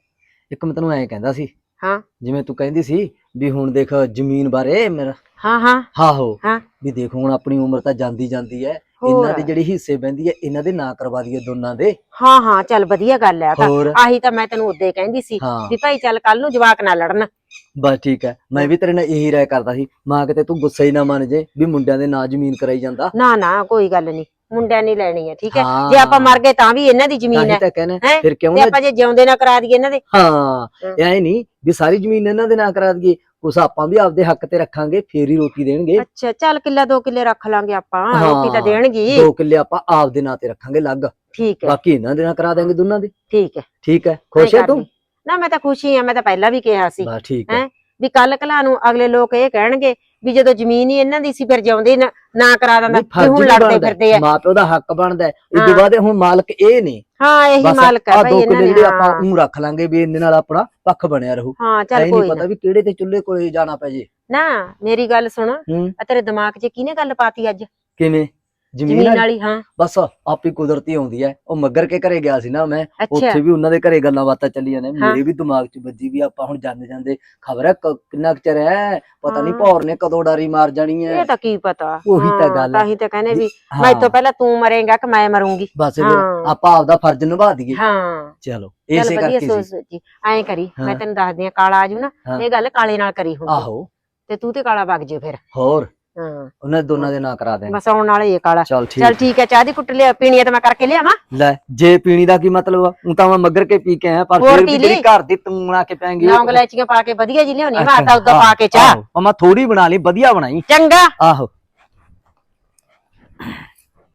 ਇੱਕ ਮੈਂ ਤੈਨੂੰ ਐਂ ਕਹਿੰਦਾ ਸੀ ਹਾਂ। ਜਿਵੇਂ ਤੂੰ ਕਹਿੰਦੀ ਸੀ ਵੀ ਹੁਣ ਦੇਖ ਜ਼ਮੀਨ ਬਾਰੇ ਮੇਰਾ ਹਾਂ ਹਾਂ ਆਹੋ ਹਾਂ। ਵੀ ਦੇਖ ਹੁਣ ਆਪਣੀ ਉਮਰ ਤਾਂ ਜਾਂਦੀ ਜਾਂਦੀ ਹੈ ਹੋਰ। ਇਹਨਾਂ ਦੇ ਜਿਹੜੇ ਹਿੱਸੇ ਬਹਿੰਦੀ ਹੈ ਇਹਨਾਂ ਦੇ ਨਾਂ ਕਰਵਾ ਦਈਏ ਦੋਨਾਂ ਦੇ। ਹਾਂ ਹਾਂ ਚੱਲ ਵਧੀਆ ਗੱਲ ਹੈ। ਤਾਂ ਹੋਰ? ਆਹੀ ਤਾਂ ਮੈਂ ਤੈਨੂੰ ਉਦੋਂ ਕਹਿੰਦੀ ਸੀ ਹਾਂ। ਵੀ ਭਾਈ ਚੱਲ ਕੱਲ ਨੂੰ ਜਵਾਕ ਨਾ ਲੜਨ। ਬਸ ਠੀਕ ਹੈ। ਮੈਂ ਵੀ ਤੇਰੇ ਨਾਲ ਇਹੀ ਰਾਏ ਕਰਦਾ ਸੀ। ਮਾਂ ਕਿਤੇ ਤੂੰ ਗੁੱਸੇ ਹੀ ਨਾ ਮੰਨ ਜੇ ਵੀ ਮੁੰਡਿਆਂ ਦੇ ਨਾਂ ਜ਼ਮੀਨ ਕਰਾਈ ਜਾਂਦਾ। ਨਾ ਨਾ ਕੋਈ ਗੱਲ ਨਹੀਂ। ਮੁੰਡਿਆਂ ਨਹੀਂ ਲੈਣੀ ਹੈ ਠੀਕ ਹੈ। ਜੇ ਆਪਾਂ ਮਰ ਗਏ ਤਾਂ ਵੀ ਇਹਨਾਂ ਦੀ ਤਾਂ ਜ਼ਮੀਨ ਹੀ ਹੈ। ਤਾਂ ਕਹਿੰਦਾ ਹੈਂ? ਫਿਰ ਕਿਉਂ ਤੇ ਨਾ ਆਪਾਂ ਜੇ ਜਿਉਂਦੇ ਨਾ ਕਰਾ ਦਈਏ ਇਹਨਾਂ ਦੇ। ਹਾਂ ਹਾਂ। ਐ ਨਹੀਂ ਵੀ ਸਾਰੀ ਜ਼ਮੀਨ ਇਹਨਾਂ ਦੇ ਨਾਂ ਕਰਾ ਦਈਏ। ਕੁਛ ਆਪਾਂ ਵੀ ਆਪਦੇ ਹੱਕ ਤੇ ਰੱਖਾਂਗੇ ਫੇਰ ਹੀ ਰੋਟੀ ਦੇਣਗੇ। ਅੱਛਾ ਚੱਲ ਕਿੱਲਾ ਦੋ ਕਿੱਲੇ ਰੱਖ ਲਾਂਗੇ ਆਪਾਂ। ਰੋਟੀ ਤਾਂ ਦੇਣਗੀ। ਦੋ ਕਿੱਲੇ ਆਪਾਂ ਆਪਦੇ ਨਾਂ ਤੇ ਰੱਖਾਂਗੇ ਅਲੱਗ। ਠੀਕ ਹੈ। ਬਾਕੀ ਇਹਨਾਂ ਦੇ ਨਾਂ ਕਰਾ ਦਾਂਗੇ ਦੋਨਾਂ ਦੇ। ਠੀਕ ਹੈ। ਠੀਕ ਹੈ। ਖੁਸ਼ ਹੈ ਤੂੰ। ਨਾ ਮੈਂ ਤਾਂ ਖੁਸ਼ੀ ਆ ਮੈਂ ਤਾਂ ਪਹਿਲਾਂ ਵੀ ਕਿਹਾ ਸੀ। ਬਸ ਠੀਕ ਹੈਂ? ਵੀ ਕੱਲ ਕਲਾ ਨੂੰ ਅਗਲੇ ਲੋਕ ਇਹ ਕਹਿਣਗੇ ਵੀ ਜਦੋਂ ਜ਼ਮੀਨ ਹੀ ਇਹਨਾਂ ਦੀ ਸੀ ਫਿਰ ਜਿਉਂਦੇ ਨਾ ਨਾ ਕਰਾ ਦਿੰਦਾ ਨਹੀਂ, ਫਰਜ਼ ਹੁਣ ਲੜਦੇ। ਫਿਰਦੇ ਆ? ਮਾਂ ਪਿਓ ਦਾ ਹੱਕ ਬਣਦਾ ਇਸ। ਤੋਂ ਬਾਅਦ ਹੁਣ ਮਾਲਕ ਇਹ ਨੇ। ਹਾਂ ਇਹੀ ਮਾਲਕ ਹੈ ਆ ਭਾਈ ਇਹਨਾਂ ਨੇ ਜਿਹੜੇ ਆਪਾਂ। ਉਹ ਰੱਖ ਲਾਂਗੇ ਵੀ ਇਹਦੇ ਨਾਲ ਆਪਣਾ ਪੱਖ ਬਣਿਆ ਰਹੂ। ਹਾਂ ਚੱਲ ਨਹੀਂ ਕੋਈ ਪਤਾ ਨਾ। ਵੀ ਕਿਹੜੇ ਤੇ ਚੁੱਲ੍ਹੇ ਕੋਲੇ ਜਾਣਾ ਪੈ ਜੇ। ਨਾ ਮੇਰੀ ਗੱਲ ਸੁਣ। ਤੇਰੇ ਦਿਮਾਗ 'ਚ ਕਿਹਨੇ ਗੱਲ ਪਾਤੀ ਅੱਜ? ਕਿਵੇਂ? ਜ਼ਮੀਨ ਜ਼ਮੀਨ ਵਾਲੀ? ਹਾਂ ਬਸ ਆਪੀ ਕੁਦਰਤੀ ਆਉਂਦੀ ਹੈ ਉਹ ਮੱਗਰ ਕੇ ਘਰੇ ਗਿਆ ਸੀ ਨਾ ਮੈਂ ਅੱਛਾ ਉੱਥੇ ਵੀ ਉਹਨਾਂ ਦੇ ਘਰੇ ਗੱਲਾਂ ਬਾਤਾਂ ਚੱਲੀਆਂ ਨੇ। ਮੇਰੇ ਵੀ ਦਿਮਾਗ 'ਚ ਵੱਜੀ ਵੀ ਆਪਾਂ ਹੁਣ ਜਾਂਦੇ ਜਾਂਦੇ ਖਬਰ ਹੈ ਕ- ਕਿੰਨਾ ਕੁ ਚਿਰ ਹੈ ਪਤਾ ਨਹੀਂ ਹਾਂ। ਭੌਰ ਨੇ ਕਦੋਂ ਡਾਰੀ ਮਾਰ ਜਾਣੀ ਹੈ ਇਹ ਤਾਂ ਕੀ ਪਤਾ ਉਹੀ ਤਾਂ ਹਾਂ, ਗੱਲ ਹੈ। ਤਾਂ ਹੀ ਤਾਂ ਕਹਿੰਦੇ ਵੀ ਮੈਂ ਤੋਂ ਪਹਿਲਾਂ ਤੂੰ ਮਰੇਂਗਾ ਕਿ ਮੈਂ ਮਰੂੰਗੀ ਬਸ ਫਿਰ ਹਾਂ। ਆਪਾਂ ਆਪਦਾ ਫਰਜ਼ ਨਿਭਾ ਦਈਏ ਹਾਂ ਚਲੋ ਚੱਲ ਇਸੇ ਵਧੀਆ ਕਰਕੇ ਸੋਚ ਸੀ ਸੋਚੀ ਐਂ ਕਰੀ ਮੈਂ ਹਾਂ। ਤੈਨੂੰ ਦੱਸਦੀ ਆ ਕਾਲਾ ਆਜੂ ਨਾ ਹਾਂ। ਇਹ ਗੱਲ ਕਾਲੇ ਨਾਲ ਕਰੀ ਹੁਣ ਤੂੰ। ਆਹੋ ਤੇ ਤੂੰ ਤੇ ਕਾਲਾ ਵਗ ਜੇ ਫਿਰ ਹੋਰ ਹਾਂ। ਉਹਨਾਂ ਦੇ ਦੋਨਾਂ ਦੇ ਨਾਂ ਕਰਾ ਦੇਣ। ਬਸ ਆਉਣ ਵਾਲੇ ਇਹ ਕਾਲਾ। ਚੱਲ ਚੱਲ ਠੀਕ ਠੀਕ ਹੈ ਚਾਹ ਦੀ ਕੁੱਟ ਲਿਆ ਪੀਣੀ ਹੈ ਤਾਂ ਮੈਂ ਕਰਕੇ ਲਿਆਵਾਂ ਲੈ ਜੇ ਪੀਣੀ ਦਾ ਕੀ ਮਤਲਬ ਆ? ਉਹ ਤਾਂ ਮੈਂ ਮੱਗਰ ਕੇ ਪੀ ਕੇ ਆਇਆ ਪਰ ਹੋਰ ਫਿਰ ਪੀ ਵੀ ਲਈ। ਜਿਹੜੀ ਘਰ ਦੀ ਤੂੰ ਬਣਾ ਕੇ ਪੈਂਗੀ ਲੌਂਗ ਲੈਚੀਆਂ ਪਾ ਕੇ ਵਧੀਆ ਜੀ ਲਿਆਉਣੀ ਮੈਂ ਆਟਾ ਉਦੋਂ ਪਾ ਕੇ ਚਾਹ। ਉਹ ਮੈਂ ਥੋੜੀ ਬਣਾ ਲਈ ਵਧੀਆ ਬਣਾਈ। ਚੰਗਾ। ਆਹੋ।